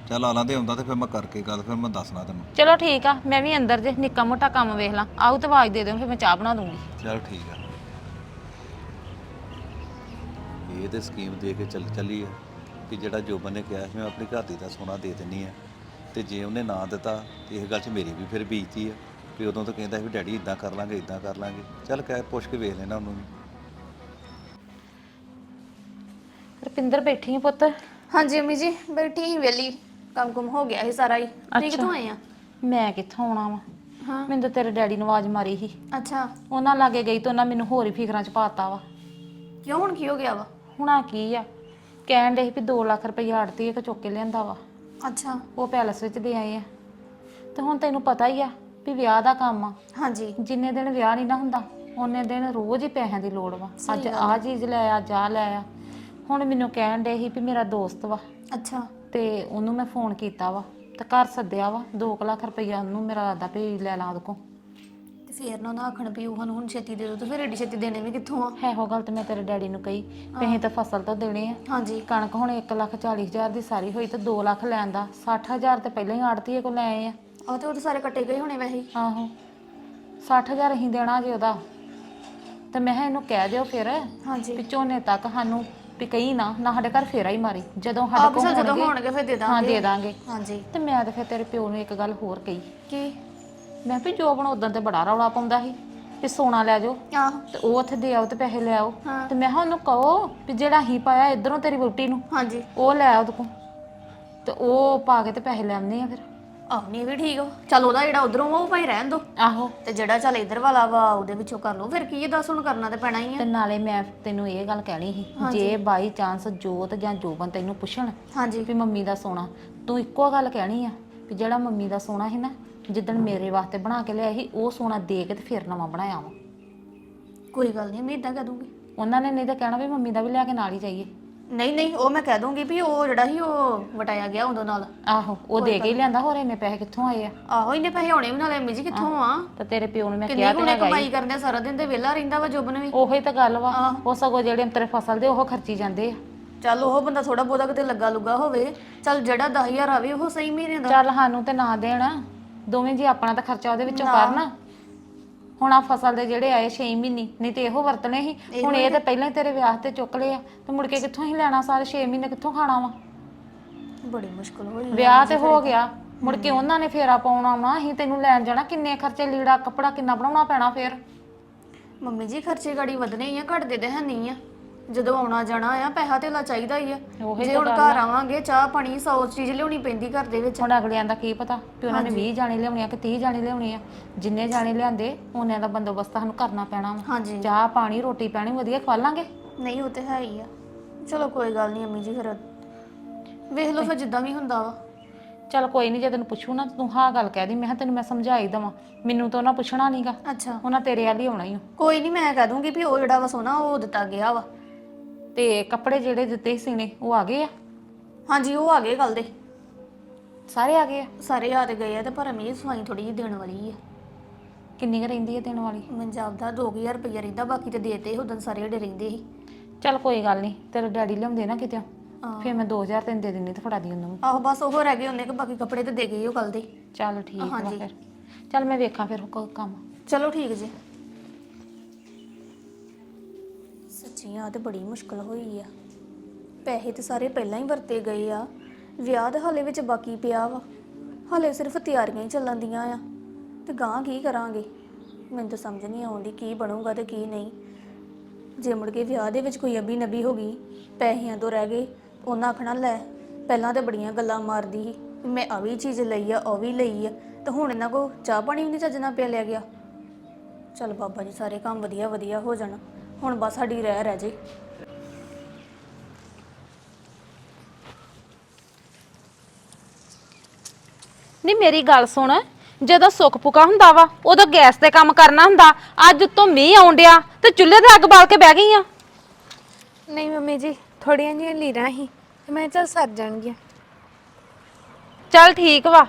ਚੱਲ ਆਲਾਂ ਦੇ ਆਉਂਦਾ ਤੇ ਫਿਰ ਮੈਂ ਕਰਕੇ ਗੱਲ ਫਿਰ ਮੈਂ ਦੱਸਣਾ ਤੈਨੂੰ। ਚਲੋ ਠੀਕ ਆ ਮੈਂ ਵੀ ਅੰਦਰ ਜੇ ਨਿੱਕਾ ਮੋਟਾ ਕੰਮ ਵੇਖ ਲਾਂ। ਆਓ ਤੇ ਆਵਾਜ਼ ਦੇ ਦਿਓ ਫਿਰ ਮੈਂ ਚਾਹ ਬਣਾ ਦੂੰਗੀ। ਚੱਲ ਠੀਕ ਆ। ਇਹ ਤੇ ਸਕੀਮ ਦੇ ਕੇ ਚੱਲ ਚੱਲੀ ਆ ਕਿ ਜਿਹੜਾ ਜੋਬਨ ਨੇ ਕਿਹਾ ਸੀ ਮੈਂ ਆਪਣੀ ਘਰ ਦੀ ਦਾ ਸੋਨਾ ਦੇ ਦਿੰਨੀ ਆ। ਤੇ ਜੇ ਉਹਨੇ ਨਾ ਦਿੱਤਾ ਤੇ ਇਹ ਗੱਲ 'ਚ ਮੇਰੀ ਵੀ ਫਿਰ ਬੀਜਤੀ ਆ। ਵੀ ਉਦੋਂ ਤਾਂ ਕਹਿੰਦਾ ਸੀ ਵੀ ਡੈਡੀ ਇਦਾਂ ਕਰ ਲਾਂਗੇ ਇਦਾਂ ਕਰ ਲਾਂਗੇ। ਚੱਲ ਕਹਿ ਪੁੱਛ ਕੇ ਵੇਖ ਲੈਣਾ ਉਹਨੂੰ ਵੀ। ਰਪਿੰਦਰ ਬੈਠੀ ਆ ਪੁੱਤ? ਹਾਂਜੀ ਅਮੀ ਜੀ ਬੈਠੀ ਹੀ ਵੇਲੀ ਕੰਮ ਕੁਮ ਹੋ ਗਿਆ ਸੀ ਸਾਰਾ ਹੀ। ਤੁਸੀਂ ਕਿੱਥੋਂ ਆਏ ਆ? ਮੈਂ ਕਿੱਥੋਂ ਆਉਣਾ ਵਾ? ਹਾਂ। ਮੈਨੂੰ ਤਾਂ ਤੇਰੇ ਡੈਡੀ ਨੇ ਆਵਾਜ਼ ਮਾਰੀ ਸੀ। ਅੱਛਾ। ਉਹਨਾਂ ਲਾਗੇ ਗਈ ਤਾਂ ਉਹਨਾਂ ਮੈਨੂੰ ਹੋਰ ਹੀ ਫਿਕਰਾਂ ਚ ਪਾਤਾ ਵਾ। ਕਿਉਂ ਹੁਣ ਕੀ ਹੋ ਗਿਆ ਵਾ? ਹੁਣਾ ਕੀ ਆ? ਕਹਿਣ ਦੇ ਸੀ ਵੀ 2 ਲੱਖ ਰੁਪਏ ਆੜਤੀ ਇੱਕ ਚੁੱਕ ਕੇ ਲਿਆਂਦਾ ਵਾ। ਅੱਛਾ। ਉਹ ਪੈਲਸ ਵਿੱਚ ਦੇ ਆਏ ਆ। ਤੇ ਹੁਣ ਤੈਨੂੰ ਪਤਾ ਹੀ ਆ ਵੀ ਵਿਆਹ ਦਾ ਕੰਮ ਆ। ਹਾਂਜੀ। ਜਿੰਨੇ ਦਿਨ ਵਿਆਹ ਨਹੀਂ ਨਾ ਹੁੰਦਾ ਉਹਨੇ ਦਿਨ ਰੋਜ਼ ਹੀ ਪੈਸਿਆਂ ਦੀ ਲੋੜ ਵਾ। ਅੱਜ ਆਹ ਚੀਜ਼ ਲੈ ਆ ਜਾ ਲੈ ਆ। ਹੁਣ ਮੈਨੂੰ ਕਹਿਣ ਦੇ ਸੀ ਵੀ ਮੇਰਾ ਦੋਸਤ ਵਾ। ਅੱਛਾ। ਤੇ ਉਹਨੂੰ ਮੈਂ ਫੋਨ ਕੀਤਾ ਵਾ ਤੇ ਘਰ ਸੱਦਿਆ ਵਾ 2 ਲੱਖ ਰੁਪਈਆ ਉਹਨੂੰ ਮੇਰਾ ਦਾਦਾ ਭੇਜ ਲੈ ਲਾ ਉਹਦੇ ਕੋਲ। ਤੇ ਫੇਰ ਨਾ ਉਹਨਾਂ ਆਖਣ ਵੀ ਉਹ ਸਾਨੂੰ ਹੁਣ ਛੇਤੀ ਦੇ ਦਿਓ ਤੇ ਫਿਰ ਏਡੀ ਛੇਤੀ ਦੇਣੇ ਵੀ ਕਿੱਥੋਂ ਆ? ਹੈ ਉਹ ਗੱਲ ਤੇ ਮੈਂ ਤੇਰੇ ਡੈਡੀ ਨੂੰ ਕਹੀ ਅਸੀਂ ਤਾਂ ਫਸਲ ਤੋਂ ਦੇਣੇ ਆ। ਹਾਂਜੀ। ਕਣਕ ਹੁਣ 1 ਲੱਖ 40 ਹਜ਼ਾਰ ਦੀ ਸਾਰੀ ਹੋਈ ਤੇ 2 ਲੱਖ ਲੈਣ ਦਾ 60 ਹਜ਼ਾਰ ਤੇ ਪਹਿਲਾਂ ਹੀ ਆੜਤੀਏ ਕੋਲ ਲੈ ਆਏ ਆ। ਉਹ ਤੇ ਉਹ ਤਾਂ ਸਾਰੇ ਕੱਟੇ ਗਏ ਹੋਣੇ ਵੈਸੇ। ਹੀ। ਆਹੋ। 60 ਹਜ਼ਾਰ ਅਸੀਂ ਦੇਣਾ ਜੇ ਉਹਦਾ। ਤੇ ਮੈਂ ਕਿਹਾ ਇਹਨੂੰ ਕਹਿ ਦਿਓ ਫਿਰ ਹਾਂਜੀ। ਵੀ ਝੋਨੇ ਤੱਕ ਸਾਨੂੰ ਵੀ ਕਹੀ ਨਾ ਨਾ ਸਾਡੇ ਘਰ ਫੇਰਾ ਹੀ ਮਾਰੀ। ਜਦੋਂ ਸਾਡੇ ਵੀ ਕੋਲ ਜਦੋਂ ਹੋਣਗੇ ਫਿਰ ਦੇ ਹਾਂ ਦਾਂਗੇ। ਦੇ ਦਾਂਗੇ। ਹਾਂਜੀ। ਤੇ ਮੈਂ ਤਾਂ ਫਿਰ ਤੇਰੇ ਪਿਓ ਨੂੰ ਇੱਕ ਗੱਲ ਹੋਰ ਕਹੀ। ਕੀ? ਮੈਂ ਵੀ ਜੋਬਨ ਉਦੋਂ ਤੇ ਬੜਾ ਰੌਲਾ ਪਾਉਂਦਾ ਸੀ ਵੀ ਸੋਨਾ ਲੈ ਜਾਓ। ਆਹੋ। ਤੇ ਉਹ ਉੱਥੇ ਦੇ ਆਓ ਤੇ ਪੈਸੇ ਲੈ ਆਓ। ਹਾਂ। ਤੇ ਮੈਂ ਕਿਹਾ ਉਹਨੂੰ ਕਹੋ ਵੀ ਜਿਹੜਾ ਹੀ ਪਾਇਆ ਇਧਰੋਂ ਤੇਰੀ ਵੋਟੀ ਨੂੰ ਹਾਂਜੀ। ਉਹ ਲੈ ਆ ਉਹਦੇ ਕੋਲ। ਤੇ ਉਹ ਪਾ ਕੇ ਤੇ ਪੈਸੇ ਲੈ ਆਉਂਦੇ ਆ ਫਿਰ। ਆਹ ਨਹੀਂ ਵੀ ਠੀਕ ਹੋ ਚਲ ਉਹਦਾ ਜਿਹੜਾ ਉਧਰੋਂ ਉਹ ਭਾਈ ਰਹਿਣ ਦੋ। ਆਹੋ। ਤੇ ਜਿਹੜਾ ਚੱਲ ਇੱਧਰ ਵਾਲਾ ਵਾ ਉਹਦੇ ਵਿੱਚੋਂ ਕਰ ਲਓ। ਫਿਰ ਕੀ ਇਹ ਦੱਸ ਹੁਣ ਕਰਨਾ ਤੇ ਪੈਣਾ ਹੀ ਤੇ ਆ ਨਾਲੇ ਮੈਂ ਤੈਨੂੰ ਇਹ ਗੱਲ ਕਹਿਣੀ ਸੀ ਜੇ ਬਾਈ ਚਾਂਸ ਜੋਤ ਜਾਂ ਜੋਬਨ ਤੈਨੂੰ ਪੁੱਛਣ ਹਾਂਜੀ। ਵੀ ਮੰਮੀ ਦਾ ਸੋਨਾ ਤੂੰ ਇੱਕੋ ਗੱਲ ਕਹਿਣੀ ਆ ਵੀ ਜਿਹੜਾ ਮੰਮੀ ਦਾ ਸੋਨਾ ਸੀ ਨਾ ਜਿੱਦਣ ਮੇਰੇ ਵਾਸਤੇ ਬਣਾ ਕੇ ਲਿਆਇਆ ਸੀ ਉਹ ਸੋਨਾ ਦੇ ਕੇ ਤੇ ਫਿਰ ਨਵਾਂ ਬਣਾਇਆ ਵਾ। ਕੋਈ ਗੱਲ ਨਹੀਂ ਮੈਂ ਇਦਾਂ ਕਹਿ ਦੂੰਗੀ। ਉਹਨਾਂ ਨੇ ਨਹੀਂ ਤਾਂ ਕਹਿਣਾ ਵੀ ਮੰਮੀ ਦਾ ਵੀ ਲਿਆ ਕੇ ਨਾਲ ਹੀ ਚਾਹੀਏ ਨਹੀਂ ਨਹੀਂ ਉਹ ਮੈਂ ਕਹਿ ਦੂੰਗੀ ਵੀ ਉਹ ਜਿਹੜਾ ਸੀ ਉਹ ਵਟਾਇਆ ਗਿਆ ਉਦੋਂ ਨਾਲ। ਆਹੋ ਉਹ ਦੇ ਕੇ ਹੀ ਲਿਆਂਦਾ ਹੋਰ ਇੰਨੇ ਪੈਸੇ ਕਿੱਥੋਂ ਆਏ ਆ? ਆਹੋ ਇੰਨੇ ਪੈਸੇ ਹੋਣੇ ਵੀ ਨਾਲੇ ਅੰਮੀ ਜੀ ਕਿੱਥੋਂ ਆ? ਤੇ ਤੇਰੇ ਪਿਓ ਨੂੰ ਮੈਂ ਕਿੰਨੀ ਕਿਹਾ ਕੁ ਤੇ ਹੈਗਾ ਕਮਾਈ ਕਰਦੇ ਆ, ਸਾਰਾ ਦਿਨ ਤੇ ਵਿਹਲਾ ਰਹਿੰਦਾ ਵਾ ਜੋਬਨ ਵੀ। ਉਹੀ ਤਾਂ ਗੱਲ ਵਾ ਉਹ ਸਗੋਂ ਜਿਹੜੇ ਅੰਤਰੇ ਫਸਲ ਦੇ ਉਹ ਖਰਚੀ ਜਾਂਦੇ ਆ। ਚੱਲ ਉਹ ਬੰਦਾ ਥੋੜਾ ਬਹੁਤਾ ਕਿਤੇ ਲੱਗਾ ਲੁੱਗਾ ਹੋਵੇ ਚੱਲ ਜਿਹੜਾ 10000 ਆਵੇ ਉਹ ਸਹੀ ਮਹੀਨੇ ਦਾ। ਚੱਲ ਸਾਨੂੰ ਤੇ ਨਾ ਦੇਣ ਦੋਵੇਂ ਜੀ ਆਪਣਾ ਤਾਂ ਖਰਚਾ ਉਹਦੇ ਵਿੱਚੋਂ ਕਰਨ। ਹੁਣ ਆ ਫਸਲ ਦੇ ਜਿਹੜੇ ਆਏ 6 ਮਹੀਨੇ ਨਹੀਂ ਤੇ ਇਹੋ ਵਰਤਣੇ ਸੀ। ਹੁਣ ਇਹ ਤਾਂ ਪਹਿਲਾਂ ਹੀ ਤੇਰੇ ਵਿਆਹ ਤੇ ਚੁੱਕ ਲਏ ਆ ਤੇ ਮੁੜ ਕੇ ਕਿੱਥੋਂ ਹੀ ਲੈਣਾ ਸਾਰੇ 6 ਮਹੀਨੇ ਕਿੱਥੋਂ ਖਾਣਾ ਵਾ? ਬੜੀ ਮੁਸ਼ਕਲ ਹੋਈ ਵਿਆਹ ਤੇ ਹੋ ਗਿਆ ਮੁੜ ਕੇ ਉਹਨਾਂ ਨੇ ਫੇਰਾ ਪਾਉਣਾ ਆਉਣਾ ਅਸੀਂ ਤੈਨੂੰ ਲੈਣ ਜਾਣਾ ਕਿੰਨੇ ਖਰਚੇ ਲੀੜਾ ਕੱਪੜਾ ਕਿੰਨਾ ਬਣਾਉਣਾ ਪੈਣਾ ਫੇਰ? ਮੰਮੀ ਜੀ ਖਰਚੇ ਗਾੜੀ ਵਧਣੇ ਹੀ ਆ ਘਟਦੇ ਤੇ ਹੈ ਨਹੀਂ ਆ। ਜਦੋਂ ਆਉਣਾ ਜਾਣਾ ਆ ਪੈਸਾ ਧੇਲਾ ਚਾਹੀਦਾ ਹੀ ਆ। ਉਹੀ ਜੇ ਹੁਣ ਘਰ ਆਵਾਂਗੇ ਚਾਹ ਪਾਣੀ ਸੌ ਚੀਜ਼ ਲਿਆਉਣੀ ਪੈਂਦੀ ਘਰ ਦੇ ਵਿੱਚ। ਹੁਣ ਅਗਲਿਆਂ ਦਾ ਕੀ ਪਤਾ ਕਿ ਉਹਨਾਂ ਨੇ 20 ਜਾਣੇ ਲਿਆਉਣੇ ਆ ਕਿ 30 ਜਾਣੇ ਲਿਆਉਣੇ ਆ। ਜਿੰਨੇ ਜਾਣੇ ਲਿਆਂਦੇ ਉਹਨਾਂ ਦਾ ਬੰਦੋਬਸਤ ਸਾਨੂੰ ਕਰਨਾ ਪੈਣਾ ਵਾ। ਹਾਂਜੀ। ਚਾਹ ਪਾਣੀ ਰੋਟੀ ਪਾਣੀ ਵਧੀਆ ਖਵਾ ਲਾਂਗੇ? ਨਹੀਂ ਉਹ ਤੇ ਹੈ ਹੀ ਆ। ਚਲੋ ਕੋਈ ਗੱਲ ਨਹੀਂ ਅੰਮੀ ਜੀ ਫਿਰ ਵੇਖ ਲਓ ਫਿਰ ਜਿੱਦਾਂ ਵੀ ਹੁੰਦਾ ਵਾ। ਚੱਲ ਕੋਈ ਨਹੀਂ ਜੇ ਤੈਨੂੰ ਪੁੱਛੂ ਨਾ ਤੂੰ ਹਾਂ ਗੱਲ ਕਹਿ ਦੀ। ਮੈਂ ਕਿਹਾ ਤੈਨੂੰ ਮੈਂ ਸਮਝਾਈ ਦਵਾਂ। ਮੈਨੂੰ ਤਾਂ ਉਹਨਾਂ ਪੁੱਛਣਾ ਨਹੀਂਗਾ ਅੱਛਾ। ਉਹਨਾਂ ਤੇਰੇ ਵੱਲ ਆਉਣਾ ਹੀ ਆ। ਕੋਈ ਨਹੀਂ ਮੈਂ ਕਹਿ ਦੂੰਗੀ ਵੀ ਉਹ ਜਿਹੜਾ ਵਾ ਸੋਨਾ ਉਹ ਦਿੱਤਾ ਗਿਆ ਵਾ। ਤੇ ਕੱਪੜੇ ਜਿਹੜੇ ਦਿੱਤੇ ਸੀ ਸੀਨੇ ਉਹ ਆ ਗਏ ਆ? ਹਾਂਜੀ ਉਹ ਆ ਗਏ ਕੱਲ ਦੇ। ਸਾਰੇ ਆ ਗਏ ਆ? ਸਾਰੇ ਆ ਤੇ ਗਏ ਆ ਤੇ ਪਰ ਅਮੀ ਸਵਾਈ ਥੋੜੀ ਜਿਹੀ ਦੇਣ ਵਾਲੀ ਆ। ਕਿੰਨੀ ਕੁ ਰਹਿੰਦੀ ਹੈ ਦੇਣ ਵਾਲੀ? ਪੰਜਾਬ ਦਾ 2000 ਰੁਪਇਆ ਰਹਿੰਦਾ ਬਾਕੀ ਤੇ ਦੇਤੇ ਉਦੋਂ ਸਾਰੇ ਡੇ ਰਹਿੰਦੇ ਸੀ। ਚੱਲ ਕੋਈ ਗੱਲ ਨਹੀਂ ਤੇਰੇ ਡੈਡੀ ਲਿਆਉਂਦੇ ਨਾ ਕਿਤੇ ਫਿਰ ਮੈਂ 2000 ਤੈਨੂੰ ਦੇ ਦਿੰਨੀ ਤੇ ਫੜਾ ਦੀ ਉਹਨੂੰ ਆਹੋ ਬਸ ਉਹ ਰਹਿ ਗਏ ਉਹਨੇ ਕਿ ਬਾਕੀ ਕੱਪੜੇ ਤੇ ਦੇ ਗਏ ਉਹ ਕੱਲ ਦੇ। ਚੱਲ ਠੀਕ ਹਾਂਜੀ। ਫਿਰ। ਚੱਲ ਮੈਂ ਵੇਖਾਂ ਫਿਰ ਕੋਈ ਕੰਮ। ਚਲੋ ਠੀਕ ਜੀ। ਸੱਚੀ ਆ ਤੇ ਬੜੀ ਮੁਸ਼ਕਲ ਹੋਈ ਆ। ਪੈਸੇ ਤੇ ਸਾਰੇ ਪਹਿਲਾਂ ਹੀ ਵਰਤੇ ਗਏ ਆ। ਵਿਆਹ ਦੇ ਹਾਲੇ ਵਿੱਚ ਬਾਕੀ ਪਿਆ ਵਾ। ਹਾਲੇ ਸਿਰਫ ਤਿਆਰੀਆਂ ਹੀ ਚੱਲਣ ਦੀਆਂ ਆ। ਤੇ ਗਾਂ ਕੀ ਕਰਾਂਗੇ? ਮੈਨੂੰ ਤਾਂ ਸਮਝ ਨਹੀਂ ਆਉਂਦੀ ਕੀ ਬਣੂਗਾ ਤੇ ਕੀ ਨਹੀਂ। ਜੇ ਮੁੜ ਕੇ ਵਿਆਹ ਦੇ ਵਿੱਚ ਕੋਈ ਅਬੀ ਨਬੀ ਹੋ ਗਈ, ਪੈਸਿਆਂ ਤੋਂ ਰਹਿ ਗਏ, ਉਹਨਾਂ ਆਖਣਾ, ਲੈ, ਪਹਿਲਾਂ ਤੇ ਬੜੀਆਂ ਗੱਲਾਂ ਮਾਰਦੀ ਸੀ। ਵੀ ਮੈਂ ਆ ਵੀ ਚੀਜ਼ ਲਈ ਆ, ਉਹ ਵੀ ਲਈ ਆ। ਤੇ ਹੁਣ ਇਹਨਾਂ ਕੋ ਚਾਹ ਪਾਣੀ ਵੀ ਨਹੀਂ ਚੱਜ ਨਾਲ ਪਿਆ ਲਿਆ ਗਿਆ। ਚਲ ਬਾਬਾ ਜੀ, ਸਾਰੇ ਕੰਮ ਵਧੀਆ ਵਧੀਆ ਹੋ ਜਾਣ। ਹੁਣ ਬਸ ਸਾਡੀ ਰਹਿ ਰਹਿ ਜੇ। ਨਹੀਂ ਮੇਰੀ ਗੱਲ ਸੁਣ। ਜਦੋਂ ਸੁੱਕ ਪੁਕਾ ਹੁੰਦਾ ਵਾ ਉਦੋਂ ਗੈਸ ਤੇ ਕੰਮ ਕਰਨਾ ਹੁੰਦਾ। ਅੱਜ ਉੱਤੋਂ ਮੀਂਹ ਆਉਣ ਡਿਆ ਤੇ ਚੁੱਲ੍ਹੇ ਤੇ ਅੱਗ ਬਾਲ ਕੇ ਬਹਿ ਗਈ ਆ। ਨਹੀਂ ਮੰਮੀ ਜੀ ਥੋੜੀਆਂ ਜਿਹੀਆਂ ਲੀਰਾਂ ਤੇ ਮੈਂ ਚੱਲ ਸਰ ਜਾਣਗੀਆਂ। ਚੱਲ ਠੀਕ ਵਾ।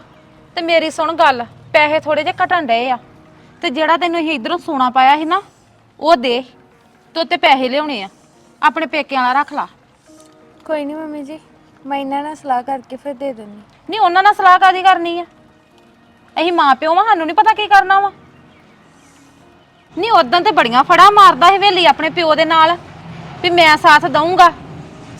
ਤੇ ਮੇਰੀ ਸੁਣ ਗੱਲ ਪੈਸੇ ਥੋੜੇ ਜਿਹਾ ਘਟਣ ਡਏ ਆ। ਤੇ ਜਿਹੜਾ ਤੈਨੂੰ ਇਹ ਇਧਰੋਂ ਸੋਨਾ ਪਾਇਆ ਸੀ ਨਾ ਉਹ ਦੇ। ਤੂੰ ਤੇ ਪੈਸੇ ਲਿਆਉਣੇ ਆ। ਆਪਣੇ ਪੇਕਿਆਂ ਵਾਲਾ ਰੱਖ ਲਾ। ਕੋਈ ਨਹੀਂ ਮੰਮੀ ਜੀ ਮੈਂ ਇਹਨਾਂ ਨਾਲ ਸਲਾਹ ਕਰਕੇ ਫਿਰ ਦੇ ਦਿੰਦੀ। ਨਹੀਂ ਉਹਨਾਂ ਨਾਲ ਸਲਾਹ ਕਾਦੀ ਕਰਨੀ ਆ? ਅਸੀਂ ਮਾਂ ਪਿਓ ਵਾਂ ਸਾਨੂੰ ਨਹੀਂ ਪਤਾ ਕੀ ਕਰਨਾ ਵਾ। ਨਹੀਂ ਉਦੋਂ ਤੇ ਬੜੀਆਂ ਫੜਾ ਮਾਰਦਾ ਸੀ ਵੇਲੀ ਆਪਣੇ ਪਿਓ ਦੇ ਨਾਲ ਵੀ ਮੈਂ ਸਾਥ ਦਊਂਗਾ।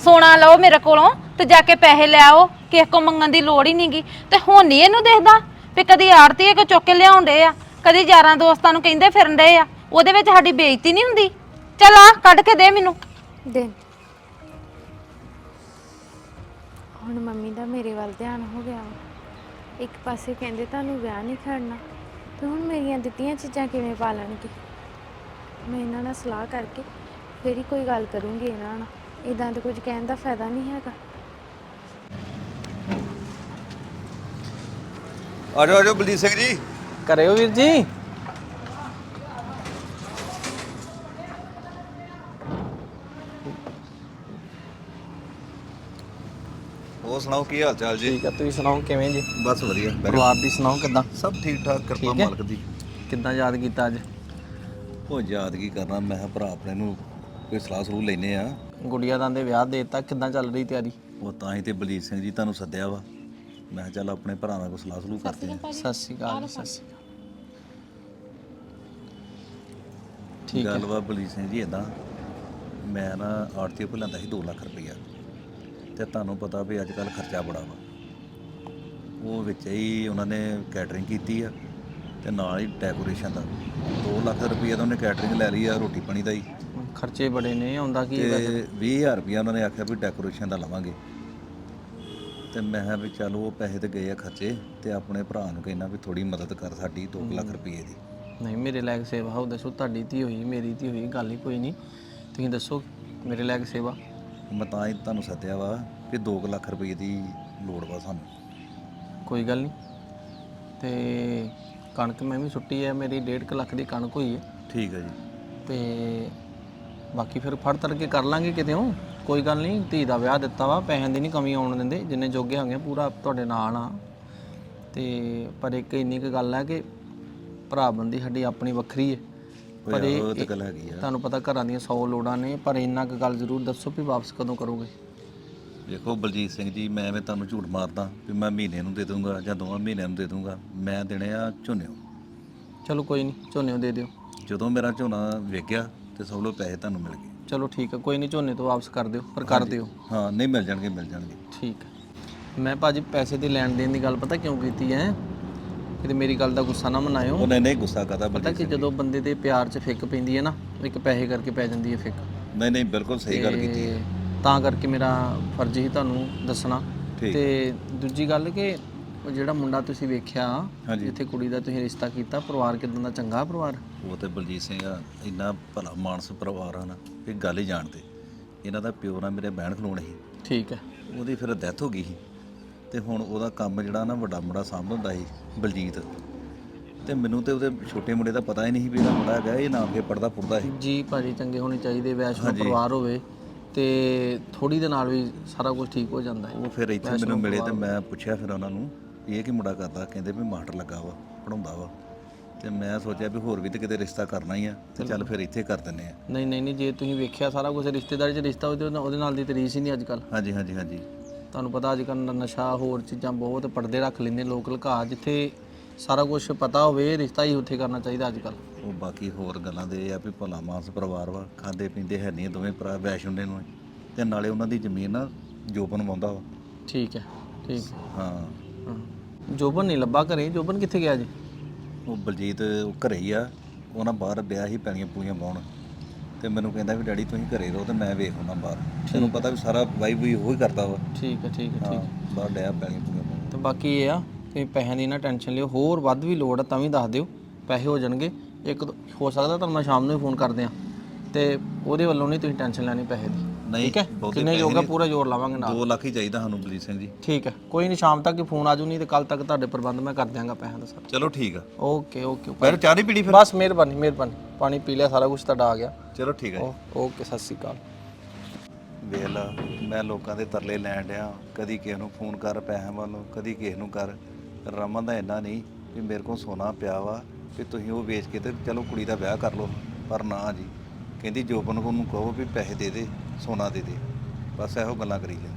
ਸੋਨਾ ਲਓ ਮੇਰੇ ਕੋਲੋਂ ਤੇ ਜਾ ਕੇ ਪੈਸੇ ਲੈ ਆਓ ਕਿਸੇ ਕੋ ਮੰਗਣ ਦੀ ਲੋੜ ਹੀ ਨਹੀਂਗੀ ਤੇ ਹੁਣ ਨਹੀਂ ਇਹਨੂੰ ਦੇਖਦਾ ਵੀ ਕਦੀ ਆੜਤੀ ਕੋ ਚੁੱਕ ਕੇ ਲਿਆਉਂਦੇ ਆ ਕਦੀ ਯਾਰਾਂ ਦੋਸਤਾਂ ਨੂੰ ਕਹਿੰਦੇ ਫਿਰਨ ਡਏ ਆ। ਉਹਦੇ ਵਿੱਚ ਸਾਡੀ ਬੇਇੱਜ਼ਤੀ ਨਹੀਂ ਹੁੰਦੀ। ਚੱਲ ਆ ਕੱਢ ਕੇ ਦੇ ਮੈਨੂੰ। ਦੇ। ਹੁਣ ਮੰਮੀ ਦਾ ਮੇਰੇ ਵੱਲ ਧਿਆਨ ਹੋ ਗਿਆ ਵਾ। ਇੱਕ ਪਾਸੇ ਕਹਿੰਦੇ ਤੁਹਾਨੂੰ ਵਿਆਹ ਨਹੀਂ ਕਰਨਾ ਤੇ ਹੁਣ ਮੇਰੀਆਂ ਦਿੱਤੀਆਂ ਚੀਜ਼ਾਂ ਕਿਵੇਂ ਪਾਲਣਗੇ? ਮੈਂ ਇਹਨਾਂ ਨਾਲ ਸਲਾਹ ਕਰਕੇ ਫਿਰ ਹੀ ਕੋਈ ਗੱਲ ਕਰੂੰਗੀ ਇਹਨਾਂ ਨਾਲ। ਇਦਾਂ ਤਾਂ ਕੁਝ ਕਹਿਣ ਦਾ ਫਾਇਦਾ ਨਹੀਂ ਹੈਗਾ। ਆ ਜਾਓ ਆ ਜਾਓ ਬਲਜੀਤ ਸਿੰਘ ਜੀ। ਕਰਿਓ ਵੀਰ ਜੀ। ਹੋਰ ਸੁਣਾਓ ਕੀ ਹਾਲ ਚਾਲ ਜੀ? ਠੀਕ ਆ ਤੁਸੀਂ ਸੁਣਾਓ ਕਿਵੇਂ ਜੀ? ਬਸ ਵਧੀਆ ਪਰਿਵਾਰ ਦੀ ਸੁਣਾਓ ਕਿੱਦਾਂ? ਸਭ ਠੀਕ ਠਾਕ ਕਿਰਪਾ ਠੀਕ ਹੈ? ਮਾਲਕ ਦੀ। ਕਿੱਦਾਂ ਯਾਦ ਕੀਤਾ ਅੱਜ? ਉਹ ਯਾਦ ਕੀ ਕਰਨਾ ਮੈਂ ਕਿਹਾ ਭਰਾ ਆਪਣੇ ਨੂੰ ਕੋਈ ਸਲਾਹ ਸਲੂਹ ਲੈਨੇ ਆ। ਗੁੜੀਆ ਦਾ ਦੇ ਵਿਆਹ ਦੇ ਦਿੱਤਾ ਕਿੱਦਾਂ ਚੱਲ ਰਹੀ ਤਿਆਰੀ? ਉਹ ਤਾਂ ਹੀ ਤੇ ਬਲਜੀਤ ਸਿੰਘ ਜੀ ਤੁਹਾਨੂੰ ਸੱਦਿਆ ਵਾ। ਮੈਂ ਕਿਹਾ ਚੱਲ ਆਪਣੇ ਭਰਾ ਨਾਲ ਕੋਈ ਸਲਾਹ ਸਲੂਹ ਕਰਦੇ ਆ। ਸਤਿ ਸ਼੍ਰੀ ਅਕਾਲ ਸਤਿ ਸ਼੍ਰੀ ਅਕਾਲ। ਠੀਕ ਹੈ। ਗੱਲ ਵਾ ਬਲਜੀਤ ਸਿੰਘ ਜੀ ਇਦਾਂ ਮੈਂ ਨਾ ਆੜਤੀ ਕੋਲ ਲੈਂਦਾ ਸੀ 2 ਲੱਖ ਰੁਪਈਆ। ਤੇ ਤੁਹਾਨੂੰ ਪਤਾ ਵੀ ਅੱਜ ਕੱਲ ਖਰਚਾ ਬੜਾ ਵਾ। ਉਹ ਵਿੱਚ ਹੀ ਉਹਨਾਂ ਨੇ ਕੈਟਰਿੰਗ ਕੀਤੀ ਆ ਤੇ ਨਾਲ ਹੀ ਡੈਕੋਰੇਸ਼ਨ ਦਾ। 2 ਲੱਖ ਰੁਪਈਆ ਤਾਂ ਉਹਨੇ ਕੈਟਰਿੰਗ ਲੈ ਲਈ ਆ ਰੋਟੀ ਪਾਣੀ ਦਾ ਹੀ। ਖਰਚੇ ਬੜੇ ਨੇ ਆਉਂਦਾ ਕੀ? ਤੇ 20000 ਰੁਪਈਆ ਉਹਨਾਂ ਨੇ ਆਖਿਆ ਵੀ ਡੈਕੋਰੇਸ਼ਨ ਦਾ ਲਵਾਂਗੇ। ਤੇ ਮੈਂ ਕਿਹਾ ਵੀ ਚਲੋ ਉਹ ਪੈਸੇ ਤੇ ਗਏ ਆ ਖਰਚੇ ਤੇ ਆਪਣੇ ਭਰਾ ਨੂੰ ਕਹਿਣਾ ਵੀ ਥੋੜੀ ਮਦਦ ਕਰ ਸਾਡੀ 2 ਲੱਖ ਰੁਪਏ ਦੀ। ਨਹੀਂ ਮੇਰੇ ਲਾਇਕ ਸੇਵਾ ਹੋ ਦੱਸੋ ਤੁਹਾਡੀ ਧੀ ਹੋਈ ਮੇਰੀ ਧੀ ਹੋਈ ਗੱਲ ਹੀ ਕੋਈ ਨਹੀਂ। ਤੁਸੀਂ ਦੱਸੋ ਮੇਰੇ ਲਾਇਕ ਸੇਵਾ। ਮੈਂ ਤਾਂ ਹੀ ਤੁਹਾਨੂੰ ਸੱਦਿਆ ਵਾ ਕਿ 2 ਲੱਖ ਰੁਪਏ ਦੀ ਲੋੜ ਵਾ ਸਾਨੂੰ। ਕੋਈ ਗੱਲ ਨਹੀਂ। ਤੇ ਕਣਕ ਮੈਂ ਵੀ ਸੁੱਟੀ ਹੈ ਮੇਰੀ 1.5 ਲੱਖ ਦੀ ਕਣਕ ਹੋਈ ਹੈ ਠੀਕ ਹੈ ਜੀ। ਤੇ ਬਾਕੀ ਫਿਰ ਫੜ ਤੜ ਕੇ ਕਰ ਲਾਂਗੇ ਕਿਤੇੋਂ ਕੋਈ ਗੱਲ ਨਹੀਂ ਧੀ ਦਾ ਵਿਆਹ ਦਿੱਤਾ ਵਾ ਪੈਸਿਆਂ ਦੀ ਨਹੀਂ ਕਮੀ ਆਉਣ ਦਿੰਦੇ ਜਿੰਨੇ ਜੋਗੇ ਹੋਗੇ ਪੂਰਾ ਤੁਹਾਡੇ ਨਾਲ ਆ। ਤੇ ਪਰ ਇੱਕ ਇੰਨੀ ਕੁ ਗੱਲ ਹੈ ਕਿ ਭਰਾ ਬੰਦੀ ਸਾਡੀ ਆਪਣੀ ਵੱਖਰੀ ਹੈ ਪਰ ਇਹ ਉਹ ਤਾਂ ਗੱਲ ਹੈਗੀ ਆ। ਤੁਹਾਨੂੰ ਪਤਾ ਘਰਾਂ ਦੀਆਂ 100 ਲੋੜਾਂ ਨੇ ਪਰ ਇੰਨਾ ਕੁ ਗੱਲ ਜ਼ਰੂਰ ਦੱਸੋ ਵੀ ਵਾਪਸ ਕਦੋਂ ਕਰੋਗੇ। ਵੇਖੋ ਬਲਜੀਤ ਸਿੰਘ ਜੀ ਮੈਂ ਐਵੇਂ ਤੁਹਾਨੂੰ ਝੂਠ ਮਾਰਦਾ ਵੀ ਮੈਂ ਮਹੀਨੇ ਨੂੰ ਦੇ ਦੂੰਗਾ ਜਾਂ ਦੋਵਾਂ ਮਹੀਨਿਆਂ ਨੂੰ ਦੇ ਦੂੰਗਾ ਮੈਂ ਦੇਣੇ ਆ ਝੋਨੇ ਚਲੋ ਕੋਈ ਨਹੀਂ ਝੋਨੇ ਦੇ ਦਿਓ। ਜਦੋਂ ਮੇਰਾ ਝੋਨਾ ਵਿਕ ਗਿਆ ਤੇ ਸਭ ਲੋ ਪੈਸੇ ਤੁਹਾਨੂੰ ਮਿਲ ਗਏ। ਚਲੋ ਠੀਕ ਹੈ ਕੋਈ ਨਹੀਂ ਝੋਨੇ ਤੋਂ ਵਾਪਸ ਕਰ ਦਿਓ ਪਰ ਕਰ ਦਿਓ। ਹਾਂ ਨਹੀਂ ਮਿਲ ਜਾਣਗੇ ਮਿਲ ਜਾਣਗੇ। ਠੀਕ ਹੈ। ਮੈਂ ਭਾਜੀ ਪੈਸੇ ਦੀ ਲੈਣ ਦੇਣ ਦੀ ਗੱਲ ਪਤਾ ਕਿਉਂ ਕੀਤੀ ਹੈ? ਕਿਤੇ ਮੇਰੀ ਗੱਲ ਦਾ ਗੁੱਸਾ ਨਾ ਮਨਾਇਓ। ਉਹਨੇ ਨਹੀਂ ਗੁੱਸਾ ਕਰਦਾ ਪਤਾ ਕਿ ਜਦੋਂ ਬੰਦੇ ਦੇ ਪਿਆਰ 'ਚ ਫਿੱਕ ਪੈਂਦੀ ਹੈ ਨਾ ਇੱਕ ਪੈਸੇ ਕਰਕੇ ਪੈ ਜਾਂਦੀ ਹੈ ਫਿੱਕ। ਨਹੀਂ ਨਹੀਂ ਬਿਲਕੁਲ ਸਹੀ ਗੱਲ ਕੀਤੀ ਤੇ ਤਾਂ ਕਰਕੇ ਮੇਰਾ ਫਰਜ਼ ਹੀ ਤੁਹਾਨੂੰ ਦੱਸਣਾ। ਠੀਕ। ਤੇ ਦੂਜੀ ਗੱਲ ਕਿ ਉਹ ਜਿਹੜਾ ਮੁੰਡਾ ਤੁਸੀਂ ਵੇਖਿਆ ਹਾਂਜੀ। ਜਿੱਥੇ ਕੁੜੀ ਦਾ ਤੁਸੀਂ ਰਿਸ਼ਤਾ ਕੀਤਾ ਪਰਿਵਾਰ ਕਿਦਾਂ ਦਾ ਚੰਗਾ ਪਰਿਵਾਰ? ਉਹ ਤੇ ਬਲਜੀਤ ਸਿੰਘ ਆ ਇੰਨਾ ਭਲਾ ਮਾਨਸ ਪਰਿਵਾਰ ਆ ਨਾ ਵੀ ਗੱਲ ਹੀ ਜਾਣਦੇ। ਇਹਨਾਂ ਦਾ ਪਿਓ ਨਾਲ ਮੇਰੇ ਬਹਿਣ ਖਲੋਣ ਸੀ। ਠੀਕ ਹੈ। ਉਹਦੀ ਫਿਰ ਡੈਥ ਹੋ ਗਈ ਸੀ। ਤੇ ਹੁਣ ਉਹਦਾ ਕੰਮ ਜਿਹੜਾ ਨਾ ਵੱਡਾ ਮੁੰਡਾ ਸਾਂਭ ਹੁੰਦਾ ਸੀ ਬਲਜੀਤ। ਤੇ ਮੈਨੂੰ ਤੇ ਉਹਦੇ ਛੋਟੇ ਮੁੰਡੇ ਦਾ ਪਤਾ ਹੀ ਨਹੀਂ ਸੀ ਵੀ ਇਹਦਾ ਮੁੰਡਾ ਹੈਗਾ ਇਹ ਨਾਮ ਕੇ ਪੜਦਾ ਪੁੜਦਾ ਸੀ। ਜੀ ਭਾਜੀ ਚੰਗੇ ਹੋਣੇ ਚਾਹੀਦੇ ਵੈਸ਼ਨੋ ਪਰਿਵਾਰ ਹੋਵੇ ਤੇ ਥੋੜੀ ਦੇ ਨਾਲ ਵੀ ਸਾਰਾ ਕੁਝ ਠੀਕ ਹੋ ਜਾਂਦਾ ਹੈ। ਉਹ ਫਿਰ ਇੱਥੇ ਮੈਨੂੰ ਮਿਲੇ ਤੇ ਮੈਂ ਪੁੱਛਿਆ ਫਿਰ ਉਹਨਾਂ ਨੂੰ ਵੀ ਇਹ ਕੀ ਮੁੰਡਾ ਕਰਦਾ ਕਹਿੰਦੇ ਵੀ ਮਾਸਟਰ ਲੱਗਾ ਵਾ ਪੜਾਉਂਦਾ ਵਾ। ਤੇ ਮੈਂ ਸੋਚਿਆ ਵੀ ਹੋਰ ਵੀ ਤੇ ਕਿਤੇ ਰਿਸ਼ਤਾ ਕਰਨਾ ਹੀ ਆ ਤੇ ਚੱਲ ਫਿਰ ਇੱਥੇ ਕਰ ਦਿੰਨੇ ਆ। ਨਹੀਂ ਨਹੀਂ ਨਹੀਂ ਜੇ ਤੁਸੀਂ ਵੇਖਿਆ ਸਾਰਾ ਕੁਝ ਰਿਸ਼ਤੇਦਾਰੀ 'ਚ ਰਿਸ਼ਤਾ ਉਹਦੇ ਨਾਲ- ਉਹਦੇ ਨਾਲ ਦੀ ਤਰੀਸ ਹੀ ਨਹੀਂ ਅੱਜ ਕੱਲ ਹਾਂਜੀ ਹਾਂਜੀ ਹਾਂਜੀ। ਤੁਹਾਨੂੰ ਪਤਾ ਅੱਜ ਕੱਲ ਨਸ਼ਾ ਹੋਰ ਚੀਜ਼ਾਂ ਬਹੁਤ ਪਰਦੇ ਰੱਖ ਲੈਂਦੇ ਲੋਕ ਲੁਕਾ ਜਿੱਥੇ ਸਾਰਾ ਕੁਝ ਪਤਾ ਹੋਵੇ ਰਿਸ਼ਤਾ ਹੀ ਉੱਥੇ ਕਰਨਾ ਚਾਹੀਦਾ ਅੱਜ ਕੱਲ ਉਹ ਬਾਕੀ ਹੋਰ ਗੱਲਾਂ ਦੇ ਇਹ ਆ ਵੀ ਭਲਾ ਮਾਨਸ ਪਰਿਵਾਰ ਵਾ ਖਾਂਦੇ ਪੀਂਦੇ ਹੈ ਨਹੀਂ ਦੋਵੇਂ ਭਰਾ ਵੈਸ਼ਨੋ ਨੂੰ। ਤੇ ਨਾਲੇ ਉਹਨਾਂ ਦੀ ਜ਼ਮੀਨ ਨਾ ਜੋਬਨ ਵਾਉਂਦਾ ਵਾ। ਠੀਕ ਹੈ ਠੀਕ ਹੈ। ਹਾਂ। ਹਾਂ। ਜੋਬਨ ਨਹੀਂ ਲੱਭਾ ਘਰੇ ਜੋਬਨ ਕਿੱਥੇ ਗਿਆ ਜੀ? ਉਹ ਬਲਜੀਤ ਉਹ ਘਰੇ ਹੀ ਆ। ਉਹਨਾਂ ਬਾਹਰ ਵਿਆਹ ਹੀ ਪੈਣੀਆਂ ਪੂਰੀਆਂ ਪਾਉਣ ਤੇ ਮੈਨੂੰ ਕਹਿੰਦਾ ਵੀ ਡੈਡੀ ਤੁਸੀਂ ਘਰੇ ਰਹੋ ਤੇ ਮੈਂ ਵੇਖ ਆਉਣਾ ਬਾਹਰ ਤੈਨੂੰ ਪਤਾ ਵੀ ਸਾਰਾ ਵਾਈ ਵੀ ਉਹ ਹੀ ਕਰਦਾ ਵਾ। ਠੀਕ ਹੈ ਠੀਕ ਹੈ ਠੀਕ ਹੈ। ਬਾਹਰ ਡਿਆ ਪੂਰੀਆਂ ਪਾਉਣ ਤੇ ਬਾਕੀ ਇਹ ਆ ਕਿ ਪੈਸਿਆਂ ਦੀ ਨਾ ਟੈਨਸ਼ਨ ਲਿਓ ਹੋਰ ਵੱਧ ਵੀ ਲੋੜ ਆ ਤਾਂ ਵੀ ਦੱਸ ਦਿਓ ਪੈਸੇ ਹੋ ਜਾਣਗੇ। ਇੱਕ ਦੋ- ਹੋ ਸਕਦਾ ਤੁਹਾਨੂੰ ਮੈਂ ਸ਼ਾਮ ਨੂੰ ਹੀ ਫੋਨ ਕਰ ਦਿਆਂ। ਤੇ ਉਹਦੇ ਵੱਲੋਂ ਨਹੀਂ ਤੁਸੀਂ ਟੈਨਸ਼ਨ ਲੈਣੀ ਪੈਸੇ ਦੀ। ਨਹੀਂ ਠੀਕ ਹੈ? ਬਹੁਤੇ ਕਿੰਨੇ ਪੈਸੇ ਜੋਗਾ ਨਹੀਂ। ਪੂਰਾ ਜ਼ੋਰ ਲਾਵਾਂਗੇ ਨਾਲ। 2 ਲੱਖ ਹੀ ਚਾਹੀਦਾ ਸਾਨੂੰ ਬਲਜੀਤ ਸਿੰਘ ਜੀ। ਠੀਕ ਹੈ ਕੋਈ ਨਹੀਂ ਸ਼ਾਮ ਤੱਕ ਹੀ ਫੋਨ ਆਜੂ ਨਹੀਂ ਤੇ ਕੱਲ ਤੱਕ ਤੁਹਾਡੇ ਪ੍ਰਬੰਧ ਮੈਂ ਕਰ ਦਿਆਂਗਾ ਪੈਸਿਆਂ ਦਾ ਸਰ। ਚਲੋ ਠੀਕ ਆ। ਓਕੇ ਓਕੇ ਫਿਰ ਚਾਹ ਨਹੀਂ ਪੀਣੀ ਫਿਰ? ਬਸ ਮਿਹਰਬਾਨੀ ਮਿਹਰਬਾਨੀ। ਪਾਣੀ ਪੀ ਲਿਆ ਸਾਰਾ ਕੁਝ ਤੁਹਾਡਾ ਆ ਗਿਆ। ਚਲੋ ਠੀਕ ਆ ਜੀ। ਓ- ਓਕੇ ਸਤਿ ਸ਼੍ਰੀ ਅਕਾਲ। ਵੇਖ ਲਾ ਮੈਂ ਲੋਕਾਂ ਦੇ ਤਰਲੇ ਲੈਣ ਡਿਆ। ਕਦੀ ਕਿਸੇ ਨੂੰ ਫੋਨ ਕਰ ਪੈਸਿਆਂ ਵੱਲੋਂ ਕਦੀ ਕਿਸੇ ਨੂੰ ਕਰ। ਰਮਨ ਦਾ ਇੰਨਾ ਨਹੀਂ ਵੀ ਮੇਰੇ ਕੋਲ ਸੋਨਾ ਪਿਆ ਵਾ ਵੀ ਤੁਸੀਂ ਉਹ ਵੇਚ ਕੇ ਤੇ ਚਲੋ ਕੁੜੀ ਦਾ ਵਿਆਹ ਕਰ ਲਓ। ਪਰ ਨਾ ਜੀ ਕਹਿੰਦੀ ਜੋਬਨ ਨੂੰ ਕਹੋ ਵੀ ਪੈਸੇ ਦੇ ਦੇ। ਸੋਨਾ ਦੇ ਦੇ। ਬਸ ਇਹੋ ਗੱਲਾਂ ਕਰੀ ਜਾਂਦੇ।